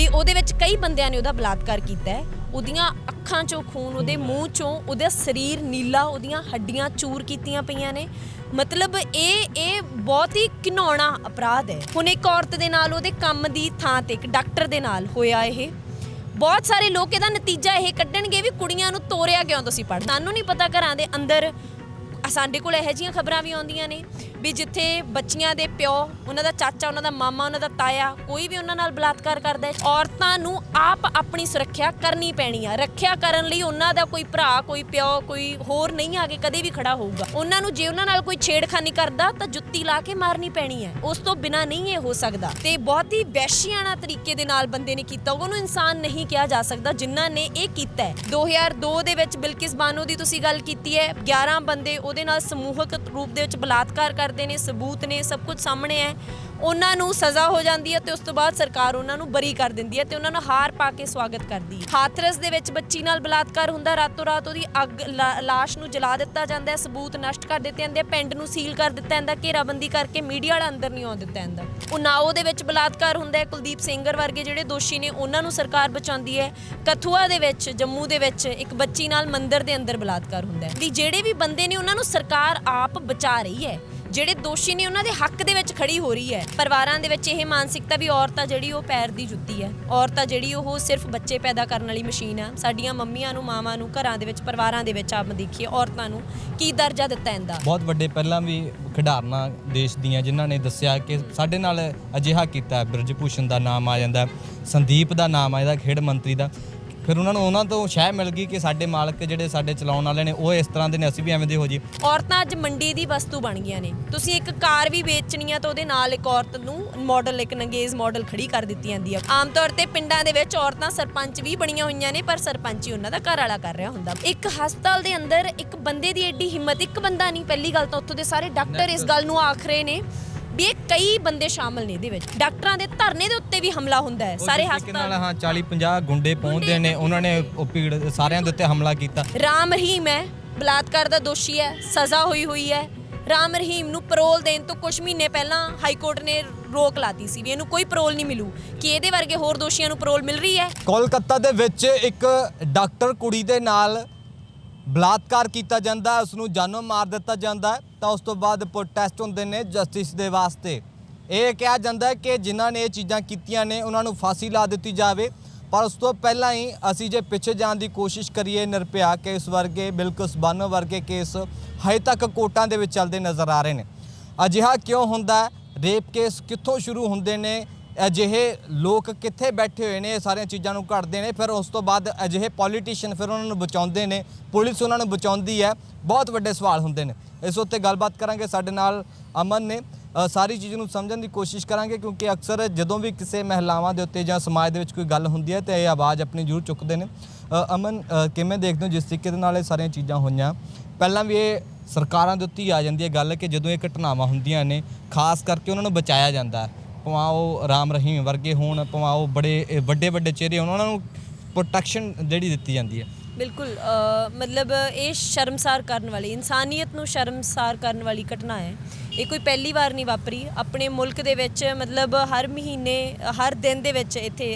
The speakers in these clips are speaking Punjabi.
ਵੀ ਉਹਦੇ ਵਿੱਚ ਕਈ ਬੰਦਿਆਂ ਨੇ ਉਹਦਾ ਬਲਾਤਕਾਰ ਕੀਤਾ ਹੈ। ਉਹਦੀਆਂ ਅੱਖਾਂ 'ਚੋਂ ਖੂਨ ਉਹਦੇ ਮੂੰਹ 'ਚੋਂ ਉਹਦਾ ਸਰੀਰ ਨੀਲਾ ਉਹਦੀਆਂ ਹੱਡੀਆਂ ਚੂਰ ਕੀਤੀਆਂ ਪਈਆਂ ਨੇ। ਮਤਲਬ ਇਹ ਇਹ ਬਹੁਤ ਹੀ ਘਿਨਾਉਣਾ ਅਪਰਾਧ ਹੈ। ਹੁਣ ਇੱਕ ਔਰਤ ਦੇ ਨਾਲ ਉਹਦੇ ਕੰਮ ਦੀ ਥਾਂ ਤੇ ਇੱਕ ਡਾਕਟਰ ਦੇ ਨਾਲ ਹੋਇਆ ਇਹ। ਬਹੁਤ ਸਾਰੇ ਲੋਕ ਇਹਦਾ ਨਤੀਜਾ ਇਹ ਕੱਢਣਗੇ ਵੀ ਕੁੜੀਆਂ ਨੂੰ ਤੋਰਿਆ ਕਿਉਂ ਤੁਸੀਂ ਪੜ੍ਹ ਸਾਨੂੰ ਨਹੀਂ ਪਤਾ ਘਰਾਂ ਦੇ ਅੰਦਰ ਸਾਡੇ ਕੋਲ ਇਹੋ ਜਿਹੀਆਂ ਖਬਰਾਂ ਵੀ ਆਉਂਦੀਆਂ ਨੇ। ਵੀ ਜਿੱਥੇ ਬੱਚੀਆਂ ਦੇ ਪਿਓ, ਉਹਨਾਂ ਦਾ ਚਾਚਾ, ਉਹਨਾਂ ਦਾ ਮਾਮਾ, ਉਹਨਾਂ ਦਾ ਤਾਇਆ, ਕੋਈ ਵੀ ਉਹਨਾਂ ਨਾਲ ਬਲਾਤਕਾਰ ਕਰਦਾ ਹੈ, ਔਰਤਾਂ ਨੂੰ ਆਪ ਆਪਣੀ ਸੁਰੱਖਿਆ ਕਰਨੀ ਪੈਣੀ ਆ। ਰੱਖਿਆ ਕਰਨ ਲਈ ਉਹਨਾਂ ਦਾ ਕੋਈ ਭਰਾ, ਕੋਈ ਪਿਓ, ਕੋਈ ਹੋਰ ਨਹੀਂ ਆ ਕੇ ਕਦੇ ਵੀ ਖੜਾ ਹੋਊਗਾ। ਉਹਨਾਂ ਨੂੰ ਜੇ ਉਹਨਾਂ ਨਾਲ ਕੋਈ ਛੇੜਖਾਨੀ ਕਰਦਾ, ਤਾਂ ਜੁੱਤੀ ਲਾ ਕੇ ਮਾਰਨੀ ਪੈਣੀ ਹੈ। ਉਸ ਤੋਂ ਬਿਨਾ ਨਹੀਂ ਇਹ ਹੋ ਸਕਦਾ। ਤੇ ਬਹੁਤ ਹੀ ਵੈਸ਼ੀਆਣਾ ਤਰੀਕੇ ਦੇ ਨਾਲ ਬੰਦੇ ਨੇ ਕੀਤਾ। ਉਹਨੂੰ ਇਨਸਾਨ ਨਹੀਂ ਕਿਹਾ ਜਾ ਸਕਦਾ, ਜਿਨ੍ਹਾਂ ਨੇ ਇਹ ਕੀਤਾ ਹੈ। 2002 ਦੇ ਵਿੱਚ ਬਿਲਕਿਸ ਬਾਨੋ ਦੀ ਤੁਸੀਂ ਗੱਲ ਕੀਤੀ ਹੈ 11 ਬੰਦੇ ਉਹਦੇ ਨਾਲ ਸਮੂਹਕ ਰੂਪ ਦੇ ਵਿੱਚ ਬਲਾਤਕਾਰ ਕਰ ਕਰਦੇ ਨੇ, ਸਬੂਤ ਨੇ, ਸਭ ਕੁਝ ਸਾਹਮਣੇ ਹੈ। ਉਹਨਾਂ ਨੂੰ ਸਜ਼ਾ ਹੋ ਜਾਂਦੀ ਹੈ ਤੇ ਉਸ ਤੋਂ ਬਾਅਦ ਸਰਕਾਰ ਉਹਨਾਂ ਨੂੰ ਬਰੀ ਕਰ ਦਿੰਦੀ ਹੈ ਤੇ ਉਹਨਾਂ ਨੂੰ ਹਾਰ ਪਾ ਕੇ ਸਵਾਗਤ ਕਰਦੀ ਹੈ। ਹਾਥਰਸ ਦੇ ਵਿੱਚ ਬੱਚੀ ਨਾਲ ਬਲਾਤਕਾਰ ਹੁੰਦਾ, ਰਾਤੋਂ ਰਾਤ ਉਹਦੀ ਅੱਗ ਲਾਸ਼ ਨੂੰ ਜਲਾ ਦਿੱਤਾ ਜਾਂਦਾ ਹੈ, ਸਬੂਤ ਨਸ਼ਟ ਕਰ ਦਿੱਤੇ ਜਾਂਦੇ ਪਿੰਡ ਨੂੰ ਸੀਲ ਕਰ ਦਿੱਤਾ ਜਾਂਦਾ, ਘੇਰਾਬੰਦੀ ਕਰਕੇ ਮੀਡੀਆ ਵਾਲਾ ਅੰਦਰ ਨਹੀਂ ਆਉਣ ਦਿੱਤਾ ਜਾਂਦਾ। ਉਨਾਓ ਦੇ ਵਿੱਚ ਬਲਾਤਕਾਰ ਹੁੰਦਾ ਹੈ, ਕੁਲਦੀਪ ਸਿੰਘਰ ਵਰਗੇ ਜਿਹੜੇ ਦੋਸ਼ੀ ਨੇ, ਉਹਨਾਂ ਨੂੰ ਸਰਕਾਰ ਬਚਾਉਂਦੀ ਹੈ। ਕਥੂਆ ਦੇ ਵਿੱਚ, ਜੰਮੂ ਦੇ ਵਿੱਚ ਇੱਕ ਬੱਚੀ ਨਾਲ ਮੰਦਿਰ ਦੇ ਅੰਦਰ ਬਲਾਤਕਾਰ ਹੁੰਦਾ ਹੈ। ਵੀ ਜਿਹੜੇ ਵੀ ਬੰਦੇ ਨੇ, ਉਹਨਾਂ ਨੂੰ ਸਰਕਾਰ ਆਪ ਬਚਾ ਰਹੀ ਹੈ। ਜਿਹੜੇ ਦੋਸ਼ੀ ਨੇ ਉਹਨਾਂ ਦੇ ਹੱਕ ਦੇ ਵਿੱਚ ਖੜੀ ਹੋ ਰਹੀ ਹੈ। ਪਰਿਵਾਰਾਂ ਦੇ ਵਿੱਚ ਇਹ ਮਾਨਸਿਕਤਾ ਵੀ ਔਰਤ ਆ ਜਿਹੜੀ ਉਹ ਪੈਰ ਦੀ ਜੁੱਤੀ ਹੈ। ਔਰਤ ਆ ਜਿਹੜੀ ਉਹ ਸਿਰਫ ਬੱਚੇ ਪੈਦਾ ਕਰਨ ਵਾਲੀ ਮਸ਼ੀਨ ਆ। ਸਾਡੀਆਂ ਮੰਮੀਆਂ ਨੂੰ, ਮਾਵਾਂ ਨੂੰ, ਘਰਾਂ ਦੇ ਵਿੱਚ, ਪਰਿਵਾਰਾਂ ਦੇ ਵਿੱਚ ਆਪ ਦੇਖੀਏ, ਔਰਤਾਂ ਨੂੰ ਕੀ ਦਰਜਾ ਦਿੱਤਾ ਜਾਂਦਾ ਬਹੁਤ ਵੱਡੇ ਪਹਿਲਾਂ ਵੀ ਖਿਡਾਰਨਾ ਦੇਸ਼ ਦੀਆਂ ਜਿਨ੍ਹਾਂ ਨੇ ਦੱਸਿਆ ਕਿ ਸਾਡੇ ਨਾਲ ਅਜਿਹਾ ਕੀਤਾ ਹੈ। ਬ੍ਰਿਜ ਭੂਸ਼ਣ ਦਾ ਨਾਮ ਆ ਜਾਂਦਾ ਸੰਦੀਪ ਦਾ ਨਾਮ ਆ ਜਾਂਦਾ ਖੇਡ ਮੰਤਰੀ ਦਾ। ਫਿਰ ਉਹਨਾਂ ਨੂੰ ਉਹਨਾਂ ਤੋਂ ਸ਼ਹਿ ਮਿਲ ਗਈ ਕਿ ਸਾਡੇ ਮਾਲਕ ਜਿਹੜੇ ਸਾਡੇ ਚਲਾਉਣ ਵਾਲੇ ਨੇ ਉਹ ਇਸ ਤਰ੍ਹਾਂ ਦੇ ਨੇ ਅਸੀਂ ਵੀ ਐਵੇਂ ਦੇ ਹੋ ਜੀ। ਔਰਤਾਂ ਅੱਜ ਮੰਡੀ ਦੀ ਵਸਤੂ ਬਣ ਗਈਆਂ ਨੇ। ਤੁਸੀਂ ਇੱਕ ਕਾਰ ਵੀ ਵੇਚਣੀ ਆ ਤਾਂ ਉਹਦੇ ਨਾਲ ਇੱਕ ਔਰਤ ਨੂੰ ਮਾਡਲ ਇੱਕ ਨੰਗੇਜ਼ ਮਾਡਲ ਖੜੀ ਕਰ ਦਿੱਤੀ ਜਾਂਦੀ ਆ। ਆਮ ਤੌਰ ਤੇ ਪਿੰਡਾਂ ਦੇ ਵਿੱਚ ਔਰਤਾਂ ਸਰਪੰਚ ਵੀ ਬਣੀਆਂ ਹੋਈਆਂ ਨੇ ਪਰ ਸਰਪੰਚ ਹੀ ਉਹਨਾਂ ਦਾ ਘਰ ਵਾਲਾ ਕਰ ਰਿਹਾ ਹੁੰਦਾ। ਇੱਕ ਹਸਪਤਾਲ ਦੇ ਅੰਦਰ ਇੱਕ ਬੰਦੇ ਦੀ ਐਡੀ ਹਿੰਮਤ ਇੱਕ ਬੰਦਾ ਨਹੀਂ ਪਹਿਲੀ ਗੱਲ ਤਾਂ ਉੱਥੋਂ ਦੇ ਸਾਰੇ ਡਾਕਟਰ ਇਸ ਗੱਲ ਨੂੰ ਆਖ ਰਹੇ ਨੇ ਵੀ ਇਹ ਕਈ ਬੰਦੇ ਸ਼ਾਮਲ ਨੇ ਇਹਦੇ ਵਿੱਚ। ਡਾਕਟਰਾਂ ਦੇ ਧਰਨੇ ਦੇ ਉੱਤੇ ਵੀ ਹਮਲਾ ਹੁੰਦਾ ਹੈ। ਸਾਰੇ ਹਸਪਤਾਲ ਹਾਂ 40 50 ਗੁੰਡੇ ਪਹੁੰਚਦੇ ਨੇ। ਉਹਨਾਂ ਨੇ ਉਹ ਭੀੜ ਸਾਰਿਆਂ ਦੇ ਉੱਤੇ ਹਮਲਾ ਕੀਤਾ। ਰਾਮ ਰਹੀਮ ਹੈ। ਬਲਾਤਕਾਰ ਦਾ ਦੋਸ਼ੀ ਹੈ। ਸਜ਼ਾ ਹੋਈ ਹੋਈ ਹੈ। ਰਾਮ ਰਹੀਮ ਨੂੰ ਪਰੋਲ ਦੇਣ ਤੋਂ ਕੁਝ ਮਹੀਨੇ ਪਹਿਲਾਂ ਹਾਈ ਕੋਰਟ ਨੇ ਰੋਕ ਲਾਤੀ ਸੀ ਵੀ ਇਹਨੂੰ ਕੋਈ ਪਰੋਲ ਨਹੀਂ ਮਿਲੂ। ਕਿ ਇਹਦੇ ਵਰਗੇ ਹੋਰ ਦੋਸ਼ੀਆਂ ਨੂੰ ਪਰੋਲ ਮਿਲ ਰਹੀ ਹੈ? ਕੋਲਕਾਤਾ ਦੇ ਵਿੱਚ ਇੱਕ ਡਾਕਟਰ ਕੁੜੀ ਦੇ ਨਾਲ ਬਲਾਤਕਾਰ ਕੀਤਾ ਜਾਂਦਾ। ਉਸ ਨੂੰ ਜਾਨੋਂ ਮਾਰ ਦਿੱਤਾ ਜਾਂਦਾ। ਹੈ ਤਾਂ ਉਸ ਤੋਂ ਬਾਅਦ ਪ੍ਰੋਟੈਸਟ ਹੁੰਦੇ ਨੇ ਜਸਟਿਸ ਦੇ ਵਾਸਤੇ। ਇਹ ਕਿਹਾ ਜਾਂਦਾ ਕਿ ਜਿਨ੍ਹਾਂ ਨੇ ਇਹ ਚੀਜ਼ਾਂ ਕੀਤੀਆਂ ਨੇ, ਉਹਨਾਂ ਨੂੰ ਫਾਂਸੀ ਲਾ ਦਿੱਤੀ ਜਾਵੇ। ਪਰ ਉਸ ਤੋਂ ਪਹਿਲਾਂ ਹੀ ਅਸੀਂ ਜੇ ਪਿੱਛੇ ਜਾਣ ਦੀ ਕੋਸ਼ਿਸ਼ ਕਰੀਏ ਨਿਰਭਇਆ ਕੇਸ ਵਰਗੇ, ਬਿਲਕੁਲ ਬਾਨੋ ਵਰਗੇ ਕੇਸ ਹਜੇ ਤੱਕ ਕੋਰਟਾਂ ਦੇ ਵਿੱਚ ਚੱਲਦੇ ਨਜ਼ਰ ਆ ਰਹੇ ਨੇ। ਅਜਿਹਾ ਕਿਉਂ ਹੁੰਦਾ ਰੇਪ ਕੇਸ ਕਿੱਥੋਂ ਸ਼ੁਰੂ ਹੁੰਦੇ ਨੇ? ਅਜਿਹੇ ਲੋਕ ਕਿੱਥੇ ਬੈਠੇ ਹੋਏ ਨੇ, ਇਹ ਸਾਰੀਆਂ ਚੀਜ਼ਾਂ ਨੂੰ ਘੜਦੇ ਨੇ, ਫਿਰ ਉਸ ਤੋਂ ਬਾਅਦ ਅਜਿਹੇ ਪੋਲੀਟੀਸ਼ੀਅਨ ਫਿਰ ਉਹਨਾਂ ਨੂੰ ਬਚਾਉਂਦੇ ਨੇ, ਪੁਲਿਸ ਉਹਨਾਂ ਨੂੰ ਬਚਾਉਂਦੀ ਹੈ, ਬਹੁਤ ਵੱਡੇ ਸਵਾਲ ਹੁੰਦੇ ਨੇ। ਇਸ ਉੱਤੇ ਗੱਲਬਾਤ ਕਰਾਂਗੇ, ਸਾਡੇ ਨਾਲ ਅਮਨ ਨੇ। ਸਾਰੀ ਚੀਜ਼ ਨੂੰ ਸਮਝਣ ਦੀ ਕੋਸ਼ਿਸ਼ ਕਰਾਂਗੇ, ਕਿਉਂਕਿ ਅਕਸਰ ਜਦੋਂ ਵੀ ਕਿਸੇ ਮਹਿਲਾਵਾਂ ਦੇ ਉੱਤੇ ਜਾਂ ਸਮਾਜ ਦੇ ਵਿੱਚ ਕੋਈ ਗੱਲ ਹੁੰਦੀ ਹੈ, ਤੇ ਇਹ ਆਵਾਜ਼ ਆਪਣੀ ਜ਼ਰੂਰ ਚੁੱਕਦੇ ਨੇ। ਅਮਨ ਕਿਵੇਂ ਦੇਖਦੇ ਹੋ, ਜਿਸ ਤਰੀਕੇ ਦੇ ਨਾਲ ਇਹ ਸਾਰੀਆਂ ਚੀਜ਼ਾਂ ਹੋਈਆਂ? ਪਹਿਲਾਂ ਵੀ ਇਹ ਸਰਕਾਰਾਂ ਦੇ ਉੱਤੇ ਹੀ ਆ ਜਾਂਦੀ ਹੈ ਗੱਲ ਕਿ ਜਦੋਂ ਇਹ ਘਟਨਾਵਾਂ ਹੁੰਦੀਆਂ ਨੇ, ਖਾਸ ਕਰਕੇ ਉਹਨਾਂ ਨੂੰ ਬਚਾਇਆ ਜਾਂਦਾ ਹੈ। ਭਾਵੇਂ ਉਹ ਰਾਮ ਰਹੀਮ ਵਰਗੇ ਹੋਣ ਭਾਵੇਂ ਉਹ ਬੜੇ ਵੱਡੇ ਵੱਡੇ ਚਿਹਰੇ ਹੋਣ ਉਹਨਾਂ ਨੂੰ ਪ੍ਰੋਟੈਕਸ਼ਨ ਜਿਹੜੀ ਦਿੱਤੀ ਜਾਂਦੀ ਹੈ। ਬਿਲਕੁਲ ਅ, ਮਤਲਬ ਇਹ ਸ਼ਰਮਸਾਰ ਕਰਨ ਵਾਲੀ ਇਨਸਾਨੀਅਤ ਨੂੰ ਸ਼ਰਮਸਾਰ ਕਰਨ ਵਾਲੀ ਘਟਨਾ ਹੈ। ਇਹ ਕੋਈ ਪਹਿਲੀ ਵਾਰ ਨਹੀਂ ਵਾਪਰੀ। ਆਪਣੇ ਮੁਲਕ ਦੇ ਵਿੱਚ ਮਤਲਬ ਹਰ ਮਹੀਨੇ, ਹਰ ਦਿਨ ਦੇ ਵਿੱਚ ਇੱਥੇ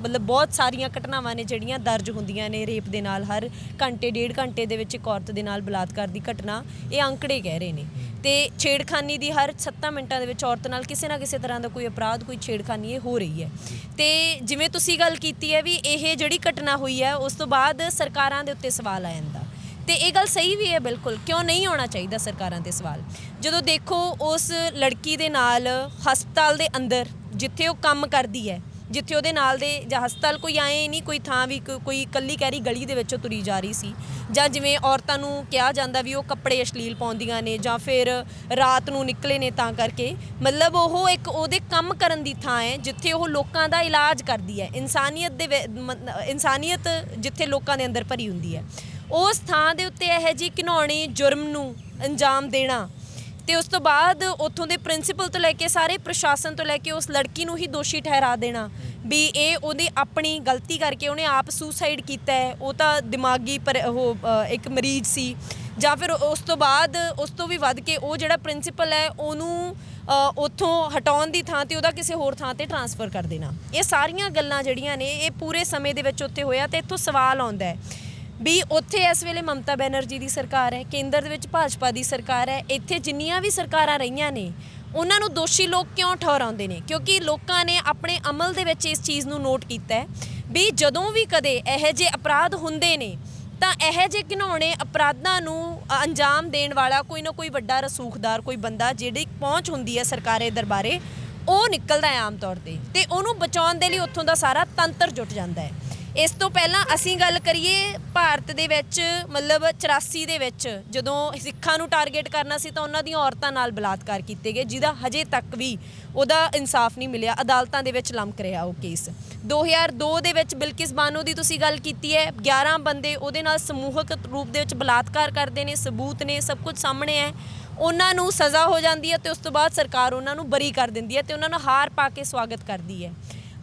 ਮਤਲਬ ਬਹੁਤ ਸਾਰੀਆਂ ਘਟਨਾਵਾਂ ਨੇ ਜਿਹੜੀਆਂ ਦਰਜ ਹੁੰਦੀਆਂ ਨੇ ਰੇਪ ਦੇ ਨਾਲ। ਹਰ ਘੰਟੇ, ਡੇਢ ਘੰਟੇ ਦੇ ਵਿੱਚ ਇੱਕ ਔਰਤ ਦੇ ਨਾਲ ਬਲਾਤਕਾਰ ਦੀ ਘਟਨਾ, ਇਹ ਅੰਕੜੇ ਕਹਿ ਰਹੇ ਨੇ। ਤੇ ਛੇੜਖਾਨੀ ਦੀ ਹਰ 7 ਮਿੰਟਾਂ ਦੇ ਵਿੱਚ ਔਰਤ ਨਾਲ ਕਿਸੇ ਨਾ ਕਿਸੇ ਤਰ੍ਹਾਂ ਦਾ ਕੋਈ ਅਪਰਾਧ, ਕੋਈ ਛੇੜਖਾਨੀ ਇਹ ਹੋ ਰਹੀ ਹੈ। ਤੇ ਜਿਵੇਂ ਤੁਸੀਂ ਗੱਲ ਕੀਤੀ ਹੈ ਵੀ ਇਹ ਜਿਹੜੀ ਘਟਨਾ ਹੋਈ ਹੈ, ਉਸ ਤੋਂ ਬਾਅਦ ਸਰਕਾਰਾਂ ਦੇ ਉੱਤੇ ਸਵਾਲ ਆ ਜਾਂਦਾ। ਤੇ ਇਹ ਗੱਲ ਸਹੀ ਵੀ ਹੈ, ਬਿਲਕੁਲ। ਕਿਉਂ ਨਹੀਂ ਆਉਣਾ ਚਾਹੀਦਾ ਸਰਕਾਰਾਂ ਤੇ ਸਵਾਲ? ਜਦੋਂ ਦੇਖੋ, ਉਸ ਲੜਕੀ ਦੇ ਨਾਲ ਹਸਪਤਾਲ ਦੇ ਅੰਦਰ, ਜਿੱਥੇ ਉਹ ਕੰਮ ਕਰਦੀ ਹੈ, ਜਿੱਥੇ ਉਹਦੇ ਨਾਲ ਦੇ ਜਾਂ ਹਸਪਤਾਲ ਕੋਈ ਆਏ ਨਹੀਂ, ਕੋਈ ਥਾਂ ਵੀ, ਕੋ- ਕੋਈ ਇਕੱਲੀ ਕਹਿਰੀ ਗਲੀ ਦੇ ਵਿੱਚੋਂ ਤੁਰੀ ਜਾ ਰਹੀ ਸੀ ਜਾਂ ਜਿਵੇਂ ਔਰਤਾਂ ਨੂੰ ਕਿਹਾ ਜਾਂਦਾ ਵੀ ਉਹ ਕੱਪੜੇ ਅਸ਼ਲੀਲ ਪਾਉਂਦੀਆਂ ਨੇ ਜਾਂ ਫਿਰ ਰਾਤ ਨੂੰ ਨਿਕਲੇ ਨੇ ਤਾਂ ਕਰਕੇ, ਮਤਲਬ ਉਹ ਇੱਕ ਉਹਦੇ ਕੰਮ ਕਰਨ ਦੀ ਥਾਂ ਹੈ, ਜਿੱਥੇ ਉਹ ਲੋਕਾਂ ਦਾ ਇਲਾਜ ਕਰਦੀ ਹੈ। ਇਨਸਾਨੀਅਤ ਦੇ ਵਿ- ਇਨਸਾਨੀਅਤ ਜਿੱਥੇ ਲੋਕਾਂ ਦੇ ਅੰਦਰ ਭਰੀ ਹੁੰਦੀ ਹੈ। ਉਸ ਥਾਂ ਦੇ ਉੱਤੇ ਇਹ ਜੀ ਘਿਨਾਉਣੀ ਜੁਰਮ ਨੂੰ ਅੰਜਾਮ ਦੇਣਾ। ਤੇ ਉਸ ਤੋਂ ਬਾਅਦ ਉੱਥੋਂ ਦੇ ਪ੍ਰਿੰਸੀਪਲ ਤੋਂ ਲੈ ਕੇ ਸਾਰੇ ਪ੍ਰਸ਼ਾਸਨ ਤੋਂ ਲੈ ਕੇ ਉਸ ਲੜਕੀ ਨੂੰ ਹੀ ਦੋਸ਼ੀ ਠਹਿਰਾ ਦੇਣਾ। ਵੀ ਇਹ ਉਹਦੀ ਆਪਣੀ ਗਲਤੀ ਕਰਕੇ ਉਹਨੇ ਆਪ ਸੁਸਾਈਡ ਕੀਤਾ ਹੈ ਉਹ ਤਾਂ ਦਿਮਾਗੀ ਪਰ ਉਹ ਅ, ਇੱਕ ਮਰੀਜ਼ ਸੀ। ਜਾਂ ਫਿਰ ਉਸ ਤੋਂ ਬਾਅਦ ਉਸ ਤੋਂ ਵੀ ਵੱਧ ਕੇ ਉਹ ਜਿਹੜਾ ਪ੍ਰਿੰਸੀਪਲ ਹੈ ਉਹਨੂੰ ਅ, ਉੱਥੋਂ ਹਟਾਉਣ ਦੀ ਥਾਂ ਤੇ ਉਹਦਾ ਕਿਸੇ ਹੋਰ ਥਾਂ ਤੇ ਟਰਾਂਸਫਰ ਕਰ ਦੇਣਾ। ਇਹ ਸਾਰੀਆਂ ਗੱਲਾਂ ਜਿਹੜੀਆਂ ਨੇ ਇਹ ਪੂਰੇ ਸਮੇਂ ਦੇ ਵਿੱਚ ਉੱਥੇ ਹੋਇਆ ਤੇ ਇੱਥੋਂ ਸਵਾਲ ਆਉਂਦਾ ਹੈ। ਵੀ ਉੱਥੇ ਇਸ ਵੇਲੇ ਮਮਤਾ ਬੈਨਰਜੀ ਦੀ ਸਰਕਾਰ ਹੈ, ਕੇਂਦਰ ਦੇ ਵਿੱਚ ਭਾਜਪਾ ਦੀ ਸਰਕਾਰ ਹੈ, ਇੱਥੇ ਜਿੰਨੀਆਂ ਵੀ ਸਰਕਾਰਾਂ ਰਹੀਆਂ ਨੇ, ਉਹਨਾਂ ਨੂੰ ਦੋਸ਼ੀ ਲੋਕ ਕਿਉਂ ਠਹਿਰਾਉਂਦੇ ਨੇ? ਕਿਉਂਕਿ ਲੋਕਾਂ ਨੇ ਆਪਣੇ ਅਮਲ ਦੇ ਵਿੱਚ ਇਸ ਚੀਜ਼ ਨੂੰ ਨੋਟ ਕੀਤਾ ਹੈ ਵੀ ਜਦੋਂ ਵੀ ਕਦੇ ਇਹੋ ਜਿਹੇ ਅਪਰਾਧ ਹੁੰਦੇ ਨੇ, ਤਾਂ ਇਹੋ ਜਿਹੇ ਘਿਨਾਉਣੇ ਅਪਰਾਧਾਂ ਨੂੰ ਅੰਜਾਮ ਦੇਣ ਵਾਲਾ ਕੋਈ ਨਾ ਕੋਈ ਵੱਡਾ ਰਸੂਖਦਾਰ, ਕੋਈ ਬੰਦਾ ਜਿਹੜੀ ਪਹੁੰਚ ਹੁੰਦੀ ਹੈ ਸਰਕਾਰੇ ਦਰਬਾਰੇ, ਉਹ ਨਿਕਲਦਾ ਹੈ ਆਮ ਤੌਰ ਤੇ ਤੇ ਉਹਨੂੰ ਬਚਾਉਣ ਦੇ ਲਈ ਉੱਥੋਂ ਦਾ ਸਾਰਾ ਤੰਤਰ ਜੁਟ ਜਾਂਦਾ ਹੈ। ਇਸ ਤੋਂ ਪਹਿਲਾਂ ਅਸੀਂ ਗੱਲ ਕਰੀਏ ਭਾਰਤ ਦੇ ਵਿੱਚ, ਮਤਲਬ 84 ਦੇ ਵਿੱਚ, ਜਦੋਂ ਸਿੱਖਾਂ ਨੂੰ ਟਾਰਗੇਟ ਕਰਨਾ ਸੀ ਤਾਂ ਉਹਨਾਂ ਦੀਆਂ ਔਰਤਾਂ ਨਾਲ ਬਲਾਤਕਾਰ ਕੀਤੇ ਗਏ, ਜਿਹਦਾ ਹਜੇ ਤੱਕ ਵੀ ਉਹਦਾ ਇਨਸਾਫ ਨਹੀਂ ਮਿਲਿਆ, ਅਦਾਲਤਾਂ ਦੇ ਵਿੱਚ ਲੰਮਕ ਰਿਹਾ ਉਹ ਕੇਸ 2002 ਦੇ ਵਿੱਚ ਬਿਲਕਿਸ ਬਾਨੋ ਦੀ ਤੁਸੀਂ ਗੱਲ ਕੀਤੀ ਹੈ 11 ਬੰਦੇ ਉਹਦੇ ਨਾਲ ਸਮੂਹਕ ਰੂਪ ਦੇ ਵਿੱਚ ਬਲਾਤਕਾਰ ਕਰਦੇ ਨੇ, ਸਬੂਤ ਨੇ, ਸਭ ਕੁਝ ਸਾਹਮਣੇ ਹੈ। ਉਹਨਾਂ ਨੂੰ ਸਜ਼ਾ ਹੋ ਜਾਂਦੀ ਹੈ ਤੇ ਉਸ ਤੋਂ ਬਾਅਦ ਸਰਕਾਰ ਉਹਨਾਂ ਨੂੰ ਬਰੀ ਕਰ ਦਿੰਦੀ ਹੈ ਤੇ ਉਹਨਾਂ ਨੂੰ ਹਾਰ ਪਾ ਕੇ ਸਵਾਗਤ ਕਰਦੀ ਹੈ।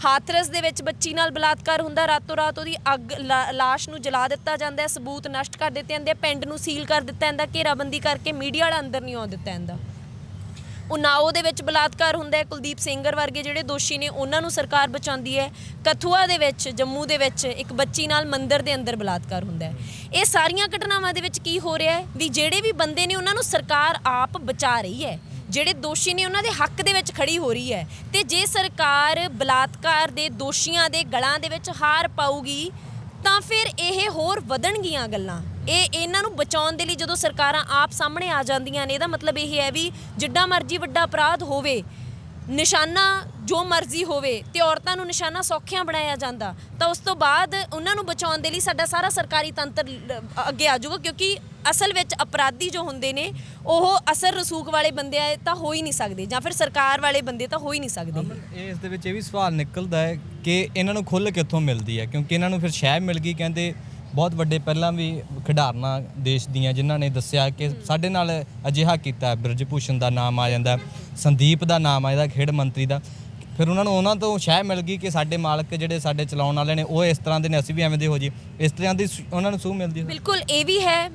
ਹਾਥਰਸ ਦੇ ਵਿੱਚ ਬੱਚੀ ਨਾਲ ਬਲਾਤਕਾਰ ਹੁੰਦਾ, ਰਾਤੋਂ ਰਾਤ ਉਹਦੀ ਅੱਗ ਲਾ- ਲਾਸ਼ ਨੂੰ ਜਲਾ ਦਿੱਤਾ ਜਾਂਦਾ ਸਬੂਤ ਨਸ਼ਟ ਕਰ ਦਿੱਤੇ ਜਾਂਦੇ ਆ, ਪਿੰਡ ਨੂੰ ਸੀਲ ਕਰ ਦਿੱਤਾ ਜਾਂਦਾ, ਘੇਰਾਬੰਦੀ ਕਰਕੇ ਮੀਡੀਆ ਵਾਲਾ ਅੰਦਰ ਨਹੀਂ ਆਉਣ ਦਿੱਤਾ ਜਾਂਦਾ। ਉਨਾਓ ਦੇ ਵਿੱਚ ਬਲਾਤਕਾਰ ਹੁੰਦਾ ਹੈ, ਕੁਲਦੀਪ ਸਿੰਘਰ ਵਰਗੇ ਜਿਹੜੇ ਦੋਸ਼ੀ ਨੇ, ਉਹਨਾਂ ਨੂੰ ਸਰਕਾਰ ਬਚਾਉਂਦੀ ਹੈ। ਕਥੂਆ ਦੇ ਵਿੱਚ, ਜੰਮੂ ਦੇ ਵਿੱਚ ਇੱਕ ਬੱਚੀ ਨਾਲ ਮੰਦਿਰ ਦੇ ਅੰਦਰ ਬਲਾਤਕਾਰ ਹੁੰਦਾ ਹੈ। ਇਹ ਸਾਰੀਆਂ ਘਟਨਾਵਾਂ ਦੇ ਵਿੱਚ ਕੀ ਹੋ ਰਿਹਾ ਹੈ? ਵੀ ਜਿਹੜੇ ਵੀ ਬੰਦੇ ਨੇ, ਉਹਨਾਂ ਨੂੰ ਸਰਕਾਰ ਆਪ ਬਚਾ ਰਹੀ ਹੈ। ਜਿਹੜੇ ਦੋਸ਼ੀ ਨੇ ਉਹਨਾਂ ਦੇ ਹੱਕ ਦੇ ਵਿੱਚ ਖੜੀ ਹੋ ਰਹੀ ਹੈ। ਤੇ ਜੇ ਸਰਕਾਰ ਬਲਾਤਕਾਰ ਦੇ ਦੋਸ਼ੀਆਂ ਦੇ ਗਲਾਂ ਦੇ ਵਿੱਚ ਹਾਰ ਪਾਊਗੀ, ਤਾਂ ਫਿਰ ਇਹ ਹੋਰ ਵਧਣਗੀਆਂ ਗੱਲਾਂ। ਇਹ ਇਹਨਾਂ ਨੂੰ ਬਚਾਉਣ ਦੇ ਲਈ ਜਦੋਂ ਸਰਕਾਰਾਂ ਆਪ ਸਾਹਮਣੇ ਆ ਜਾਂਦੀਆਂ ਨੇ, ਇਹਦਾ ਮਤਲਬ ਇਹ ਹੈ ਵੀ ਜਿੱਡਾ ਮਰਜ਼ੀ ਵੱਡਾ ਅਪਰਾਧ ਹੋਵੇ ਨਿਸ਼ਾਨਾ ਜੋ ਮਰਜ਼ੀ ਹੋਵੇ ਤੇ ਔਰਤਾਂ ਨੂੰ ਨਿਸ਼ਾਨਾ ਸੌਖਿਆਂ ਬਣਾਇਆ ਜਾਂਦਾ, ਤਾਂ ਉਸ ਤੋਂ ਬਾਅਦ ਉਹਨਾਂ ਨੂੰ ਬਚਾਉਣ ਦੇ ਲਈ ਸਾਡਾ ਸਾਰਾ ਸਰਕਾਰੀ ਤੰਤਰ ਅੱਗੇ ਆ ਜਾਊਗਾ, ਕਿਉਂਕਿ ਅਸਲ ਵਿੱਚ ਅਪਰਾਧੀ ਜੋ ਹੁੰਦੇ ਨੇ, ਉਹ ਅਸਰ ਰਸੂਖ ਵਾਲੇ ਬੰਦੇ ਤਾਂ ਹੋ ਹੀ ਨਹੀਂ ਸਕਦੇ, ਜਾਂ ਫਿਰ ਸਰਕਾਰ ਵਾਲੇ ਬੰਦੇ ਤਾਂ ਹੋ ਹੀ ਨਹੀਂ ਸਕਦੇ। ਇਸ ਦੇ ਵਿੱਚ ਇਹ ਵੀ ਸਵਾਲ ਨਿਕਲਦਾ ਹੈ ਕਿ ਇਹਨਾਂ ਨੂੰ ਖੁੱਲ੍ਹ ਕਿੱਥੋਂ ਮਿਲਦੀ ਹੈ? ਕਿਉਂਕਿ ਇਹਨਾਂ ਨੂੰ ਫਿਰ ਸ਼ਹਿ ਮਿਲ ਗਈ, ਕਹਿੰਦੇ ਬਹੁਤ ਵੱਡੇ ਪਹਿਲਾਂ ਵੀ ਖਿਡਾਰਨਾਂ ਦੇਸ਼ ਦੀਆਂ ਜਿਨ੍ਹਾਂ ਨੇ ਦੱਸਿਆ ਕਿ ਸਾਡੇ ਨਾਲ ਅਜਿਹਾ ਕੀਤਾ ਹੈ। ਬ੍ਰਿਜ ਭੂਸ਼ਣ ਦਾ ਨਾਮ ਆ ਜਾਂਦਾ ਸੰਦੀਪ ਦਾ ਨਾਮ ਆ ਇਹਦਾ ਖੇਡ ਮੰਤਰੀ ਦਾ। ਫਿਰ ਉਹਨਾਂ ਨੂੰ ਉਹਨਾਂ ਤੋਂ ਸ਼ਹਿ ਮਿਲ ਗਈ ਕਿ ਸਾਡੇ ਮਾਲਕ ਜਿਹੜੇ ਸਾਡੇ ਚਲਾਉਣ ਵਾਲੇ ਨੇ ਉਹ ਇਸ ਤਰ੍ਹਾਂ ਦੇ ਨੇ ਅਸੀਂ ਵੀ ਐਵੇਂ ਦੇ ਹੋ ਜੀ ਇਸ ਤਰ੍ਹਾਂ ਦੀ ਉਹਨਾਂ ਨੂੰ ਸੂਹ ਮਿਲਦੀ ਬਿਲਕੁਲ ਇਹ ਵੀ ਹੈ